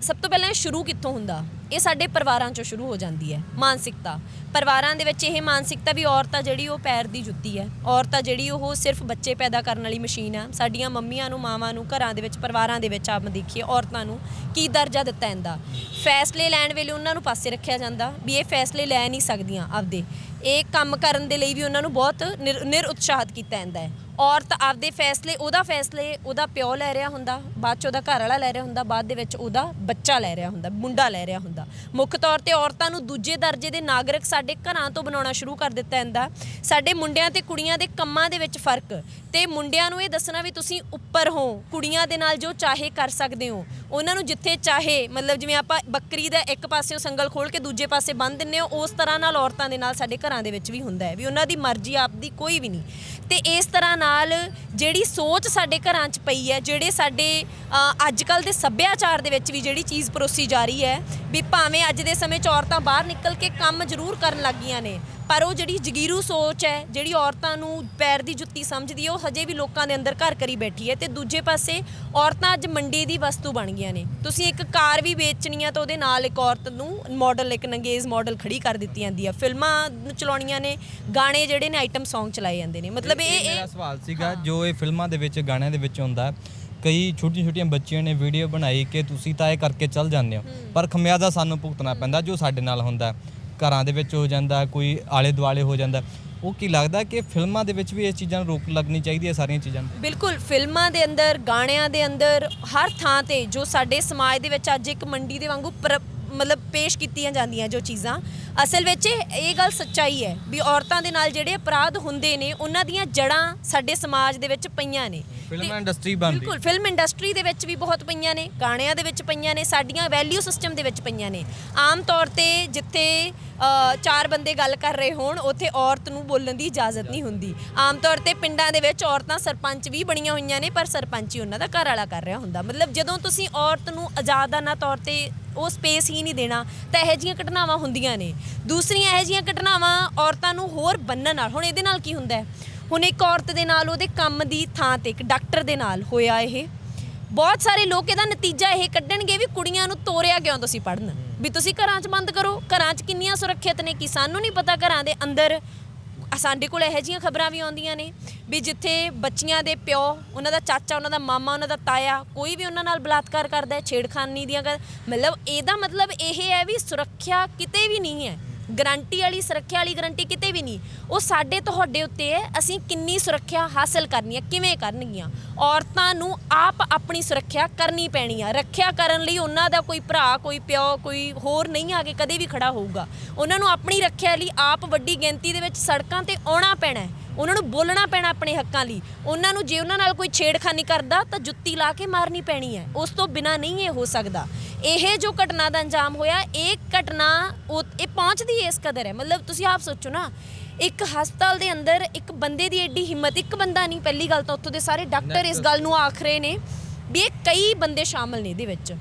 ਸਭ ਤੋਂ ਪਹਿਲਾਂ ਸ਼ੁਰੂ ਕਿੱਥੋਂ ਹੁੰਦਾ? ਇਹ ਸਾਡੇ ਪਰਿਵਾਰਾਂ ਚੋਂ ਸ਼ੁਰੂ ਹੋ ਜਾਂਦੀ ਹੈ, ਮਾਨਸਿਕਤਾ। ਪਰਿਵਾਰਾਂ ਦੇ ਵਿੱਚ ਇਹ ਮਾਨਸਿਕਤਾ ਵੀ ਔਰਤ ਆ ਜਿਹੜੀ ਉਹ ਪੈਰ ਦੀ ਜੁੱਤੀ ਹੈ। ਔਰਤ ਆ ਜਿਹੜੀ ਉਹ ਸਿਰਫ ਬੱਚੇ ਪੈਦਾ ਕਰਨ ਵਾਲੀ ਮਸ਼ੀਨ ਆ। ਸਾਡੀਆਂ ਮੰਮੀਆਂ ਨੂੰ, ਮਾਵਾਂ ਨੂੰ, ਘਰਾਂ ਦੇ ਵਿੱਚ, ਪਰਿਵਾਰਾਂ ਦੇ ਵਿੱਚ ਆਪ ਦੇਖੀਏ, ਔਰਤਾਂ ਨੂੰ ਕੀ ਦਰਜਾ ਦਿੱਤਾ ਜਾਂਦਾ। ਫੈਸਲੇ ਲੈਣ ਵੇਲੇ ਉਹਨਾਂ ਨੂੰ ਪਾਸੇ ਰੱਖਿਆ ਜਾਂਦਾ ਵੀ ਇਹ ਫੈਸਲੇ ਲੈ ਨਹੀਂ ਸਕਦੀਆਂ ਆਪਦੇ। ਇਹ ਕੰਮ ਕਰਨ ਦੇ ਲਈ ਵੀ ਉਹਨਾਂ ਨੂੰ ਬਹੁਤ ਨਿਰ ਨਿਰ ਉਤਸ਼ਾਹਿਤ ਕੀਤਾ ਜਾਂਦਾ ਹੈ। ਔਰਤ ਆਪਦੇ ਫੈਸਲੇ, ਉਹਦਾ ਫੈਸਲੇ, ਉਹਦਾ ਪਿਓ ਲੈ ਰਿਹਾ ਹੁੰਦਾ, ਬਾਅਦ ਚ ਉਹਦਾ ਘਰ ਵਾਲਾ ਲੈ ਰਿਹਾ ਹੁੰਦਾ, ਬਾਅਦ ਦੇ ਵਿੱਚ ਉਹਦਾ ਬੱਚਾ ਲੈ ਰਿਹਾ ਹੁੰਦਾ, ਮੁੰਡਾ ਲੈ ਰਿਹਾ ਹੁੰਦਾ। ਮੁੱਖ ਤੌਰ ਤੇ ਔਰਤਾਂ ਨੂੰ ਦੂਜੇ ਦਰਜੇ ਦੇ ਨਾਗਰਿਕ ਸਾਡੇ ਘਰਾਂ ਤੋਂ ਬਣਾਉਣਾ ਸ਼ੁਰੂ ਕਰ ਦਿੱਤਾ ਜਾਂਦਾ। ਸਾਡੇ ਮੁੰਡਿਆਂ ਤੇ ਕੁੜੀਆਂ ਦੇ ਕੰਮਾਂ ਦੇ ਵਿੱਚ ਫ਼ਰਕ। ਤੇ ਮੁੰਡਿਆਂ ਨੂੰ ਇਹ ਦੱਸਣਾ ਵੀ ਤੁਸੀਂ ਉੱਪਰ ਹੋ, ਕੁੜੀਆਂ ਦੇ ਨਾਲ ਜੋ ਚਾਹੇ ਕਰ ਸਕਦੇ ਹੋ। ਉਹਨਾਂ ਨੂੰ ਜਿੱਥੇ ਚਾਹੇ, ਮਤਲਬ ਜਿਵੇਂ ਆਪਾਂ ਬੱਕਰੀ ਦਾ ਇੱਕ ਪਾਸਿਓਂ ਸੰਗਲ ਖੋਲ ਕੇ ਦੂਜੇ ਪਾਸੇ ਬੰਨ ਦਿੰਨੇ ਹੋ, ਉਸ ਤਰ੍ਹਾਂ ਨਾਲ ਔਰਤਾਂ ਦੇ ਨਾਲ ਸਾਡੇ ਘਰਾਂ ਦੇ ਵਿੱਚ ਵੀ ਹੁੰਦਾ ਹੈ ਵੀ ਉਹਨਾਂ ਦੀ ਮਰਜ਼ੀ ਆਪਦੀ ਕੋਈ ਵੀ ਨਹੀਂ। ਤੇ ਇਸ ਤਰ੍ਹਾਂ ਨਾਲ ਜਿਹੜੀ ਸੋਚ ਸਾਡੇ ਘਰਾਂ 'ਚ ਪਈ ਹੈ, ਜਿਹੜੇ ਸਾਡੇ ਅੱਜ ਕੱਲ ਦੇ ਸੱਭਿਆਚਾਰ ਦੇ ਵਿੱਚ ਵੀ ਜਿਹੜੀ ਚੀਜ਼ ਪਰੋਸੀ ਜਾ ਰਹੀ ਹੈ, ਵੀ ਭਾਵੇਂ ਅੱਜ ਦੇ ਸਮੇਂ 'ਚ ਔਰਤਾਂ ਬਾਹਰ ਨਿਕਲ ਕੇ ਕੰਮ ਜ਼ਰੂਰ ਕਰਨ ਲੱਗੀਆਂ ਨੇ। ਪਰ ਉਹ ਜਿਹੜੀ ਜਗੀਰੂ ਸੋਚ ਹੈ ਜਿਹੜੀ ਔਰਤਾਂ ਨੂੰ ਪੈਰ ਦੀ ਜੁੱਤੀ ਸਮਝਦੀ ਹੈ ਉਹ ਹਜੇ ਵੀ ਲੋਕਾਂ ਦੇ ਅੰਦਰ ਘਰ ਕਰੀ ਬੈਠੀ ਹੈ ਤੇ ਦੂਜੇ ਪਾਸੇ ਔਰਤਾਂ ਅੱਜ ਮੰਡੀ ਦੀ ਵਸਤੂ ਬਣ ਗਈਆਂ ਨੇ। ਤੁਸੀਂ ਇੱਕ ਕਾਰ ਵੀ ਵੇਚਣੀ ਆ ਤਾਂ ਉਹਦੇ ਨਾਲ ਇੱਕ ਔਰਤ ਨੂੰ ਮਾਡਲ ਇੱਕ ਨੰਗੇਜ਼ ਮਾਡਲ ਖੜੀ ਕਰ ਦਿੱਤੀ ਜਾਂਦੀ ਆ ਫਿਲਮਾਂ ਚਲਾਉਣੀਆਂ ਨੇ ਗਾਣੇ ਜਿਹੜੇ ਨੇ ਆਈਟਮ Song ਚਲਾਏ ਜਾਂਦੇ ਨੇ। ਮਤਲਬ ਇਹ ਮੇਰਾ ਇਹ ਸਵਾਲ ਸੀਗਾ ਜੋ ਇਹ ਫਿਲਮਾਂ ਦੇ ਵਿੱਚ ਗਾਣਿਆਂ ਦੇ ਵਿੱਚ ਹੁੰਦਾ ਹੈ, ਕਈ ਛੋਟੀਆਂ ਛੋਟੀਆਂ ਬੱਚੀਆਂ ਨੇ ਵੀਡੀਓ ਬਣਾਈ ਕਿ ਤੁਸੀਂ ਤਾਂ ਇਹ ਕਰਕੇ ਚੱਲ ਜਾਂਦੇ ਹੋ। ਪਰ ਖਮਿਆਜ਼ਾ ਸਾਨੂੰ ਭੁਗਤਣਾ ਪੈਂਦਾ ਜੋ ਸਾਡੇ ਨਾਲ ਹੁੰਦਾ। ਘਰਾਂ ਦੇ ਵਿੱਚ ਹੋ ਜਾਂਦਾ ਕੋਈ ਆਲੇ ਦੁਆਲੇ ਹੋ ਜਾਂਦਾ। ਉਹ ਕੀ ਲੱਗਦਾ ਕਿ ਫਿਲਮਾਂ ਦੇ ਵਿੱਚ ਵੀ ਇਹ ਚੀਜ਼ਾਂ ਨੂੰ ਰੋਕ ਲੱਗਣੀ ਚਾਹੀਦੀ ਹੈ ਸਾਰੀਆਂ ਚੀਜ਼ਾਂ ਨੂੰ? ਬਿਲਕੁਲ ਫਿਲਮਾਂ ਦੇ ਅੰਦਰ ਗਾਣਿਆਂ ਦੇ ਅੰਦਰ ਹਰ ਥਾਂ ਤੇ ਜੋ ਸਾਡੇ ਸਮਾਜ ਦੇ ਵਿੱਚ ਅੱਜ ਇੱਕ ਮੰਡੀ ਦੇ ਵਾਂਗੂ ਮਤਲਬ ਪੇਸ਼ ਕੀਤੀਆਂ ਜਾਂਦੀਆਂ ਜੋ ਚੀਜ਼ਾਂ ਅਸਲ ਵਿੱਚ ਇਹ ਗੱਲ ਸੱਚਾਈ ਹੈ ਵੀ ਔਰਤਾਂ ਦੇ ਨਾਲ ਜਿਹੜੇ ਅਪਰਾਧ ਹੁੰਦੇ ਨੇ ਉਹਨਾਂ ਦੀਆਂ ਜੜਾਂ ਸਾਡੇ ਸਮਾਜ ਦੇ ਵਿੱਚ ਪਈਆਂ ਨੇ। ਫਿਲਮ ਇੰਡਸਟਰੀ ਬਣਦੀ। ਬਿਲਕੁਲ ਫਿਲਮ ਇੰਡਸਟਰੀ ਦੇ ਵਿੱਚ ਵੀ ਬਹੁਤ ਪਈਆਂ ਨੇ ਗਾਣਿਆਂ ਦੇ ਵਿੱਚ ਪਈਆਂ ਨੇ ਸਾਡੀਆਂ ਵੈਲਿਊ ਸਿਸਟਮ ਦੇ ਵਿੱਚ ਪਈਆਂ ਨੇ। ਆਮ ਤੌਰ ਤੇ ਜਿੱਥੇ ਚਾਰ ਬੰਦੇ ਗੱਲ ਕਰ ਰਹੇ ਹੋਣ, ਉੱਥੇ ਔਰਤ ਨੂੰ ਬੋਲਣ ਦੀ ਇਜਾਜ਼ਤ ਨਹੀਂ ਹੁੰਦੀ। ਆਮ ਤੌਰ ਤੇ ਪਿੰਡਾਂ ਦੇ ਵਿੱਚ ਔਰਤਾਂ ਸਰਪੰਚ ਵੀ ਬਣੀਆਂ ਹੋਈਆਂ ਨੇ, ਪਰ ਸਰਪੰਚ ਹੀ ਉਹਨਾਂ ਦਾ ਘਰ ਵਾਲਾ ਕਰ ਰਿਹਾ ਹੁੰਦਾ। ਮਤਲਬ ਜਦੋਂ ਤੁਸੀਂ ਔਰਤ ਨੂੰ ਆਜ਼ਾਦਾਨਾ ਤੌਰ ਤੇ ਉਹ ਸਪੇਸ ਹੀ ਨਹੀਂ ਦੇਣਾ, ਤਾਂ ਇਹੋ ਜਿਹੀਆਂ ਘਟਨਾਵਾਂ ਹੁੰਦੀਆਂ ਨੇ। ਦੂਸਰੀਆਂ ਇਹੋ ਜਿਹੀਆਂ ਘਟਨਾਵਾਂ ਔਰਤਾਂ ਨੂੰ ਹੋਰ ਬੰਨਣ ਨਾਲ, ਹੁਣ ਇਹਦੇ ਨਾਲ ਕੀ ਹੁੰਦਾ ਹੈ? ਹੁਣ ਇੱਕ ਔਰਤ ਦੇ ਨਾਲ, ਉਹਦੇ ਕੰਮ ਦੀ ਥਾਂ ਤੇ ਇੱਕ ਡਾਕਟਰ ਦੇ ਨਾਲ ਹੋਇਆ ਇਹ। ਬਹੁਤ ਸਾਰੇ ਲੋਕ ਇਹਦਾ ਨਤੀਜਾ ਇਹ ਕੱਢਣਗੇ ਵੀ ਕੁੜੀਆਂ ਨੂੰ ਤੋਰਿਆ ਕਿਉਂ ਤੁਸੀਂ ਪੜਨ ਵੀ ਤੁਸੀਂ ਘਰਾਂ 'ਚ ਬੰਦ ਕਰੋ। ਘਰਾਂ 'ਚ ਕਿੰਨੀਆਂ ਸੁਰੱਖਿਅਤ ਨੇ ਕਿ ਸਾਨੂੰ ਨਹੀਂ ਪਤਾ ਘਰਾਂ ਦੇ ਅੰਦਰ ਸਾਡੇ ਕੋਲ ਇਹੋ ਜਿਹੀਆਂ ਖਬਰਾਂ ਵੀ ਆਉਂਦੀਆਂ ਨੇ ਵੀ ਜਿੱਥੇ ਬੱਚੀਆਂ ਦੇ ਪਿਓ, ਉਹਨਾਂ ਦਾ ਚਾਚਾ, ਉਹਨਾਂ ਦਾ ਮਾਮਾ, ਉਹਨਾਂ ਦਾ ਤਾਇਆ ਕੋਈ ਵੀ ਉਹਨਾਂ ਨਾਲ ਬਲਾਤਕਾਰ ਕਰਦਾ ਹੈ, ਛੇੜਖਾਨੀ ਦੀਆਂ ਮਤਲਬ ਇਹਦਾ ਮਤਲਬ ਇਹ ਹੈ ਵੀ ਸੁਰੱਖਿਆ ਕਿਤੇ ਵੀ ਨਹੀਂ ਹੈ। ਗਰੰਟੀ ਵਾਲੀ, ਸੁਰੱਖਿਆ ਵਾਲੀ ਗਰੰਟੀ ਕਿਤੇ ਵੀ ਨਹੀਂ। ਉਹ ਸਾਡੇ ਤੁਹਾਡੇ ਉੱਤੇ ਹੈ, ਅਸੀਂ ਕਿੰਨੀ ਸੁਰੱਖਿਆ ਹਾਸਲ ਕਰਨੀ ਹੈ, ਕਿਵੇਂ ਕਰਨਗੀਆਂ? ਔਰਤਾਂ ਨੂੰ ਆਪ ਆਪਣੀ ਸੁਰੱਖਿਆ ਕਰਨੀ ਪੈਣੀ ਆ। ਰੱਖਿਆ ਕਰਨ ਲਈ ਉਹਨਾਂ ਦਾ ਕੋਈ ਭਰਾ, ਕੋਈ ਪਿਓ, ਕੋਈ ਹੋਰ ਨਹੀਂ ਆ ਕੇ ਕਦੇ ਵੀ ਖੜਾ ਹੋਊਗਾ। ਉਹਨਾਂ ਨੂੰ ਆਪਣੀ ਰੱਖਿਆ ਲਈ ਆਪ ਵੱਡੀ ਗਿਣਤੀ ਦੇ ਵਿੱਚ ਸੜਕਾਂ ਤੇ ਆਉਣਾ ਪੈਣਾ ਹੈ। ਉਹਨਾਂ ਨੂੰ ਬੋਲਣਾ ਪੈਣਾ ਆਪਣੇ ਹੱਕਾਂ ਲਈ। ਉਹਨਾਂ ਨੂੰ ਜੇ ਉਹਨਾਂ ਨਾਲ ਕੋਈ ਛੇੜਖਾਨੀ ਕਰਦਾ ਤਾਂ ਜੁੱਤੀ ਲਾ ਕੇ ਮਾਰਨੀ ਪੈਣੀ ਹੈ। ਉਸ ਤੋਂ ਬਿਨਾ ਨਹੀਂ ਇਹ ਹੋ ਸਕਦਾ। ਇਹ ਜੋ ਘਟਨਾ ਦਾ ਅੰਜਾਮ ਹੋਇਆ ਇਹ ਘਟਨਾ ਉਹ- ਇਹ ਪਹੁੰਚਦੀ ਇਸ ਕਦਰ ਹੈ। ਮਤਲਬ ਤੁਸੀਂ ਆਪ ਸੋਚੋ ਨਾ ਇੱਕ ਹਸਪਤਾਲ ਦੇ ਅੰਦਰ ਇੱਕ ਬੰਦੇ ਦੀ ਐਡੀ ਹਿੰਮਤ ਇੱਕ ਬੰਦਾ ਨਹੀਂ ਪਹਿਲੀ ਗੱਲ ਤਾਂ ਉੱਥੋਂ ਦੇ ਸਾਰੇ ਡਾਕਟਰ ਇਸ ਗੱਲ ਨੂੰ ਆਖ ਰਹੇ ਨੇ ਵੀ ਇਹ ਕਈ ਬੰਦੇ ਸ਼ਾਮਲ ਨੇ ਇਹਦੇ ਵਿੱਚ।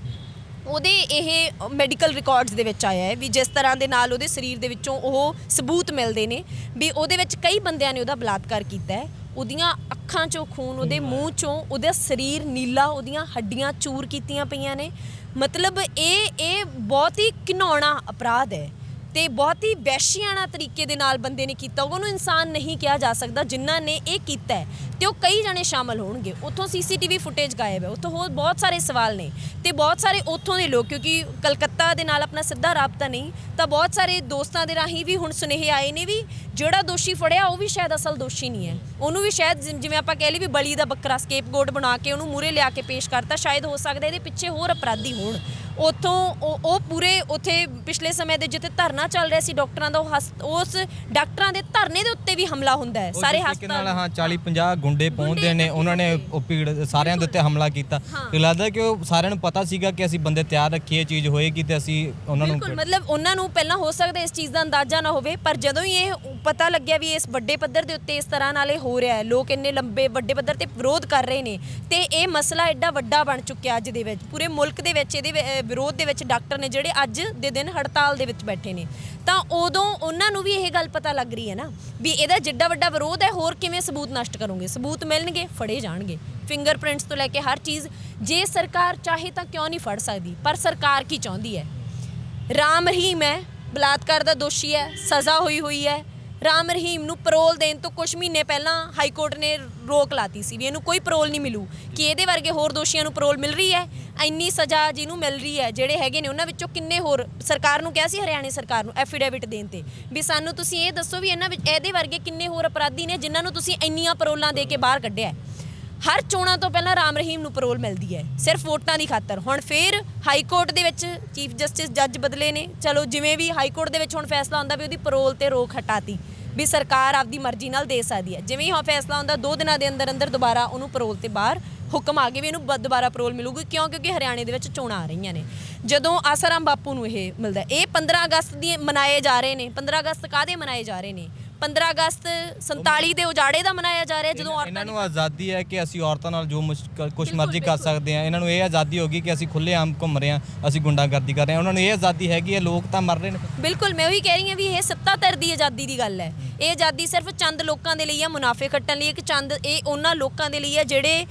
ਉਹਦੇ ਇਹ ਮੈਡੀਕਲ ਰਿਕਾਰਡਸ ਦੇ ਵਿੱਚ ਆਇਆ ਹੈ ਵੀ ਜਿਸ ਤਰ੍ਹਾਂ ਦੇ ਨਾਲ ਉਹਦੇ ਸਰੀਰ ਦੇ ਵਿੱਚੋਂ ਉਹ ਸਬੂਤ ਮਿਲਦੇ ਨੇ ਵੀ ਉਹਦੇ ਵਿੱਚ ਕਈ ਬੰਦਿਆਂ ਨੇ ਉਹਦਾ ਬਲਾਤਕਾਰ ਕੀਤਾ ਹੈ। ਉਹਦੀਆਂ ਅੱਖਾਂ 'ਚੋਂ ਖੂਨ ਉਹਦੇ ਮੂੰਹ 'ਚੋਂ ਉਹਦਾ ਸਰੀਰ ਨੀਲਾ ਉਹਦੀਆਂ ਹੱਡੀਆਂ ਚੂਰ ਕੀਤੀਆਂ ਪਈਆਂ ਨੇ। ਮਤਲਬ ਇਹ ਇਹ ਬਹੁਤ ਹੀ ਘਿਨਾਉਣਾ ਅਪਰਾਧ ਹੈ। ਤੇ ਬਹੁਤ ਹੀ ਵੈਸ਼ੀਆਣਾ ਤਰੀਕੇ ਦੇ ਨਾਲ ਬੰਦੇ ਨੇ ਕੀਤਾ ਉਹਨੂੰ ਇਨਸਾਨ ਨਹੀਂ ਕਿਹਾ ਜਾ ਸਕਦਾ, ਜਿਨ੍ਹਾਂ ਨੇ ਇਹ ਕੀਤਾ ਹੈ। ਤੇ ਉਹ ਕਈ ਜਣੇ ਸ਼ਾਮਲ ਹੋਣਗੇ। ਉੱਥੋਂ ਸੀਸੀਟੀਵੀ ਫੁਟੇਜ ਗਾਇਬ ਹੈ। ਉੱਥੋਂ ਹੋਰ ਬਹੁਤ ਸਾਰੇ ਸਵਾਲ ਨੇ ਤੇ ਬਹੁਤ ਸਾਰੇ ਉੱਥੋਂ ਦੇ ਲੋਕ, ਕਿਉਂਕਿ ਕਲਕੱਤਾ ਦੇ ਨਾਲ ਆਪਣਾ ਸਿੱਧਾ ਰਾਬਤਾ ਨਹੀਂ, ਤਾਂ ਬਹੁਤ ਸਾਰੇ ਦੋਸਤਾਂ ਦੇ ਰਾਹੀਂ ਵੀ ਹੁਣ ਸੁਨੇਹੇ ਆਏ ਨੇ ਵੀ ਜਿਹੜਾ ਦੋਸ਼ੀ ਫੜਿਆ, ਉਹ ਵੀ ਸ਼ਾਇਦ ਅਸਲ ਦੋਸ਼ੀ ਨਹੀਂ ਹੈ। ਉਹਨੂੰ ਵੀ ਸ਼ਾਇਦ ਜਿ- ਜਿਵੇਂ ਆਪਾਂ ਕਹਿ ਲਈ ਵੀ ਬਲੀ ਦਾ ਬੱਕਰਾ ਸਕੇਪਗੋਟ ਬਣਾ ਕੇ ਉਹਨੂੰ ਮੂਰੇ ਲਿਆ ਕੇ ਪੇਸ਼ ਕਰਤਾ, ਸ਼ਾਇਦ ਹੋ ਸਕਦਾ ਇਹਦੇ ਪਿੱਛੇ ਹੋਰ ਅਪਰਾਧੀ ਹੋਣ। ਉਥੋਂ ਉਹ ਪੂਰੇ ਉਥੇ ਪਿਛਲੇ ਸਮੇਂ ਦੇ ਜਿੱਥੇ ਧਰਨਾ ਚੱਲ ਰਿਹਾ ਸੀ ਡਾਕਟਰਾਂ ਦਾ ਉਸ ਡਾਕਟਰਾਂ ਦੇ ਧਰਨੇ ਦੇ ਉੱਤੇ ਵੀ ਹਮਲਾ ਹੁੰਦਾ ਹੈ। ਸਾਰੇ ਹਸਪਤਾਲ ਹਾਂ 40 50 ਗੁੰਡੇ ਪਹੁੰਚਦੇ ਨੇ ਉਹਨਾਂ ਨੇ ਉਹ ਭੀੜ ਸਾਰਿਆਂ ਦੇ ਉੱਤੇ ਹਮਲਾ ਕੀਤਾ। ਤੇ ਲੱਗਦਾ ਕਿ ਉਹ ਸਾਰਿਆਂ ਨੂੰ ਪਤਾ ਸੀਗਾ ਕਿ ਅਸੀਂ ਬੰਦੇ ਤਿਆਰ ਰੱਖੀਏ ਚੀਜ਼ ਹੋਏਗੀ ਤੇ ਅਸੀਂ ਉਹਨਾਂ ਨੂੰ ਬਿਲਕੁਲ ਮਤਲਬ ਉਹਨਾਂ ਨੂੰ ਪਹਿਲਾਂ ਹੋ ਸਕਦਾ ਇਸ ਚੀਜ਼ ਦਾ ਅੰਦਾਜ਼ਾ ਨਾ ਹੋਵੇ ਪਰ ਜਦੋਂ ਹੀ ਇਹ ਪਤਾ ਲੱਗਿਆ ਵੀ ਇਸ ਵੱਡੇ ਪੱਧਰ ਦੇ ਉੱਤੇ ਇਸ ਤਰ੍ਹਾਂ ਨਾਲ ਇਹ ਹੋ ਰਿਹਾ ਹੈ। ਲੋਕ ਇੰਨੇ ਲੰਬੇ ਵੱਡੇ ਪੱਧਰ ਤੇ ਵਿਰੋਧ ਕਰ ਰਹੇ ਨੇ ਤੇ ਇਹ ਮਸਲਾ ਐਡਾ ਵੱਡਾ ਬਣ ਚੁੱਕਿਆ ਅੱਜ ਦੇ ਵਿੱਚ। ਪੂਰੇ ਮੁਲਕ ਦੇ ਵਿੱਚ ਇਹਦੇ ਵਿ- ਅਹ ਵਿਰੋਧ ਦੇ ਵਿੱਚ ਡਾਕਟਰ ਨੇ ਜਿਹੜੇ ਅੱਜ ਦੇ ਦਿਨ ਹੜਤਾਲ ਦੇ ਵਿੱਚ ਬੈਠੇ ਨੇ। ਤਾਂ ਉਦੋਂ ਉਹਨਾਂ ਨੂੰ ਵੀ ਇਹ ਗੱਲ ਪਤਾ ਲੱਗ ਰਹੀ ਹੈ ਨਾ ਵੀ ਇਹਦਾ ਜਿੱਡਾ ਵੱਡਾ ਵਿਰੋਧ ਹੈ, ਹੋਰ ਕਿਵੇਂ ਸਬੂਤ ਨਸ਼ਟ ਕਰੋਗੇ? ਸਬੂਤ ਮਿਲਣਗੇ, ਫੜੇ ਜਾਣਗੇ। ਫਿੰਗਰਪ੍ਰਿੰਟਸ ਤੋਂ ਲੈ ਕੇ ਹਰ ਚੀਜ਼, ਜੇ ਸਰਕਾਰ ਚਾਹੇ ਤਾਂ ਕਿਉਂ ਨਹੀਂ ਫੜ ਸਕਦੀ? ਪਰ ਸਰਕਾਰ ਕੀ ਚਾਹੁੰਦੀ ਹੈ? ਰਾਮ ਰਹੀਮ ਹੈ, ਬਲਾਤਕਾਰ ਦਾ ਦੋਸ਼ੀ ਹੈ, ਸਜ਼ਾ ਹੋਈ ਹੋਈ ਹੈ। ਰਾਮ ਰਹੀਮ ਨੂੰ ਪਰੋਲ ਦੇਣ ਤੋਂ ਕੁਝ ਮਹੀਨੇ ਪਹਿਲਾਂ ਹਾਈ ਕੋਰਟ ਨੇ ਰੋਕ ਲਾਤੀ ਸੀ ਵੀ ਇਹਨੂੰ ਕੋਈ ਪਰੋਲ ਨਹੀਂ ਮਿਲੂ, ਕਿ ਇਹਦੇ ਵਰਗੇ ਹੋਰ ਦੋਸ਼ੀਆਂ ਨੂੰ ਪਰੋਲ ਮਿਲ ਰਹੀ ਹੈ, ਇੰਨੀ ਸਜ਼ਾ ਜਿਹਨੂੰ ਮਿਲ ਰਹੀ ਹੈ, ਜਿਹੜੇ ਹੈਗੇ ਨੇ ਉਹਨਾਂ ਵਿੱਚੋਂ ਕਿੰਨੇ ਹੋਰ ਸਰਕਾਰ ਨੂੰ ਕਿਹਾ ਸੀ, ਹਰਿਆਣੇ ਸਰਕਾਰ ਨੂੰ ਐਫੀਡੇਵਿਟ ਦੇਣ ਤੇ, ਵੀ ਸਾਨੂੰ ਤੁਸੀਂ ਇਹ ਦੱਸੋ ਵੀ ਇਹਨਾਂ ਵਿੱਚ ਇਹਦੇ ਵਰਗੇ ਕਿੰਨੇ ਹੋਰ ਅਪਰਾਧੀ ਨੇ ਜਿਨ੍ਹਾਂ ਨੂੰ ਤੁਸੀਂ ਇੰਨੀਆਂ ਪਰੋਲਾਂ ਦੇ ਕੇ ਬਾਹਰ ਕੱਢਿਆ ਹੈ। ਹਰ ਚੋਣਾਂ ਤੋਂ ਪਹਿਲਾਂ ਰਾਮ ਰਹੀਮ ਨੂੰ ਪਰੋਲ ਮਿਲਦੀ ਹੈ। ਸਿਰਫ ਵੋਟਾਂ ਦੀ ਖਾਤਰ। ਹੁਣ ਫੇਰ ਹਾਈ ਕੋਰਟ ਦੇ ਵਿੱਚ ਚੀਫ ਜਸਟਿਸ ਜੱਜ ਬਦਲੇ ਨੇ। ਚਲੋ ਜਿਵੇਂ ਵੀ ਹਾਈ ਕੋਰਟ ਦੇ ਵਿੱਚ ਹੁਣ ਫੈਸਲਾ ਹੁੰਦਾ ਵੀ ਉਹਦੀ ਪਰੋਲ ਤੇ ਰੋਕ ਹਟਾਤੀ ਵੀ ਸਰਕਾਰ ਆਪਦੀ ਮਰਜ਼ੀ ਨਾਲ ਦੇ ਸਕਦੀ ਹੈ। ਜਿਵੇਂ ਹੀ ਹੁਣ ਫੈਸਲਾ ਹੁੰਦਾ ਦੋ ਦਿਨਾਂ ਦੇ ਅੰਦਰ ਅੰਦਰ ਦੁਬਾਰਾ ਉਹਨੂੰ ਪਰੋਲ ਤੇ ਬਾਹਰ ਹੁਕਮ ਆ ਗਏ ਵੀ ਇਹਨੂੰ ਬ- ਦੁਬਾਰਾ ਪਰੋਲ ਮਿਲੂਗੀ ਕਿਉਂ? ਕਿਉਂਕਿ ਹਰਿਆਣੇ ਦੇ ਵਿੱਚ ਚੋਣਾਂ ਆ ਰਹੀਆਂ ਨੇ। ਜਦੋਂ ਆਸਾਰਾਮ ਬਾਪੂ ਨੂੰ ਇਹ ਮਿਲਦਾ ਹੈ, ਇਹ 15 ਅਗਸਤ ਦੀ ਮਨਾਏ ਜਾ ਰਹੇ ਨੇ। 15 ਅਗਸਤ ਕਾਦੇ ਮਨਾਏ ਜਾ ਰਹੇ ਨੇ? 15 ਅਗਸਤ 47 ਦੇ ਉਜਾੜੇ ਦਾ ਮਨਾਇਆ ਜਾ ਰਿਹਾ ਜਦੋਂ ਇਹਨਾਂ ਔਰਤਾਂ ਨੂੰ ਆਜ਼ਾਦੀ ਹੈ ਕਿ ਅਸੀਂ ਔਰਤਾਂ ਨਾਲ ਜੋ ਕੁਝ ਮਰਜ਼ੀ ਕਰ ਸਕਦੇ ਹਾਂ। ਇਹਨਾਂ ਨੂੰ ਇਹ ਆਜ਼ਾਦੀ ਹੋਗੀ ਕਿ ਅਸੀਂ ਖੁੱਲੇ ਆਮ ਘੁੰਮ ਰਹੇ ਹਾਂ ਅਸੀਂ ਗੁੰਡਾਗਰਦੀ ਕਰ ਰਹੇ ਹਾਂ। ਉਹਨਾਂ ਨੂੰ ਇਹ ਆਜ਼ਾਦੀ ਹੈਗੀ ਹੈ ਲੋਕ ਤਾਂ ਮਰ ਰਹੇ ਨੇ। ਬਿਲਕੁਲ ਮੈਂ ਉਹੀ ਕਹਿ ਰਹੀ ਹਾਂ ਵੀ ਇਹ ਸੱਤਾਧਰ ਦੀ ਆਜ਼ਾਦੀ ਦੀ ਗੱਲ ਹੈ। ਇਹ ਆਜ਼ਾਦੀ ਸਿਰਫ ਚੰਦ ਲੋਕਾਂ ਦੇ ਲਈ ਹੈ ਮੁਨਾਫੇ ਖੱਟਣ ਲਈ ਇੱਕ ਚੰਦ ਇਹ ਉਹਨਾਂ ਲੋਕਾਂ ਦੇ ਲਈ ਹੈ ਜਿਹੜੇ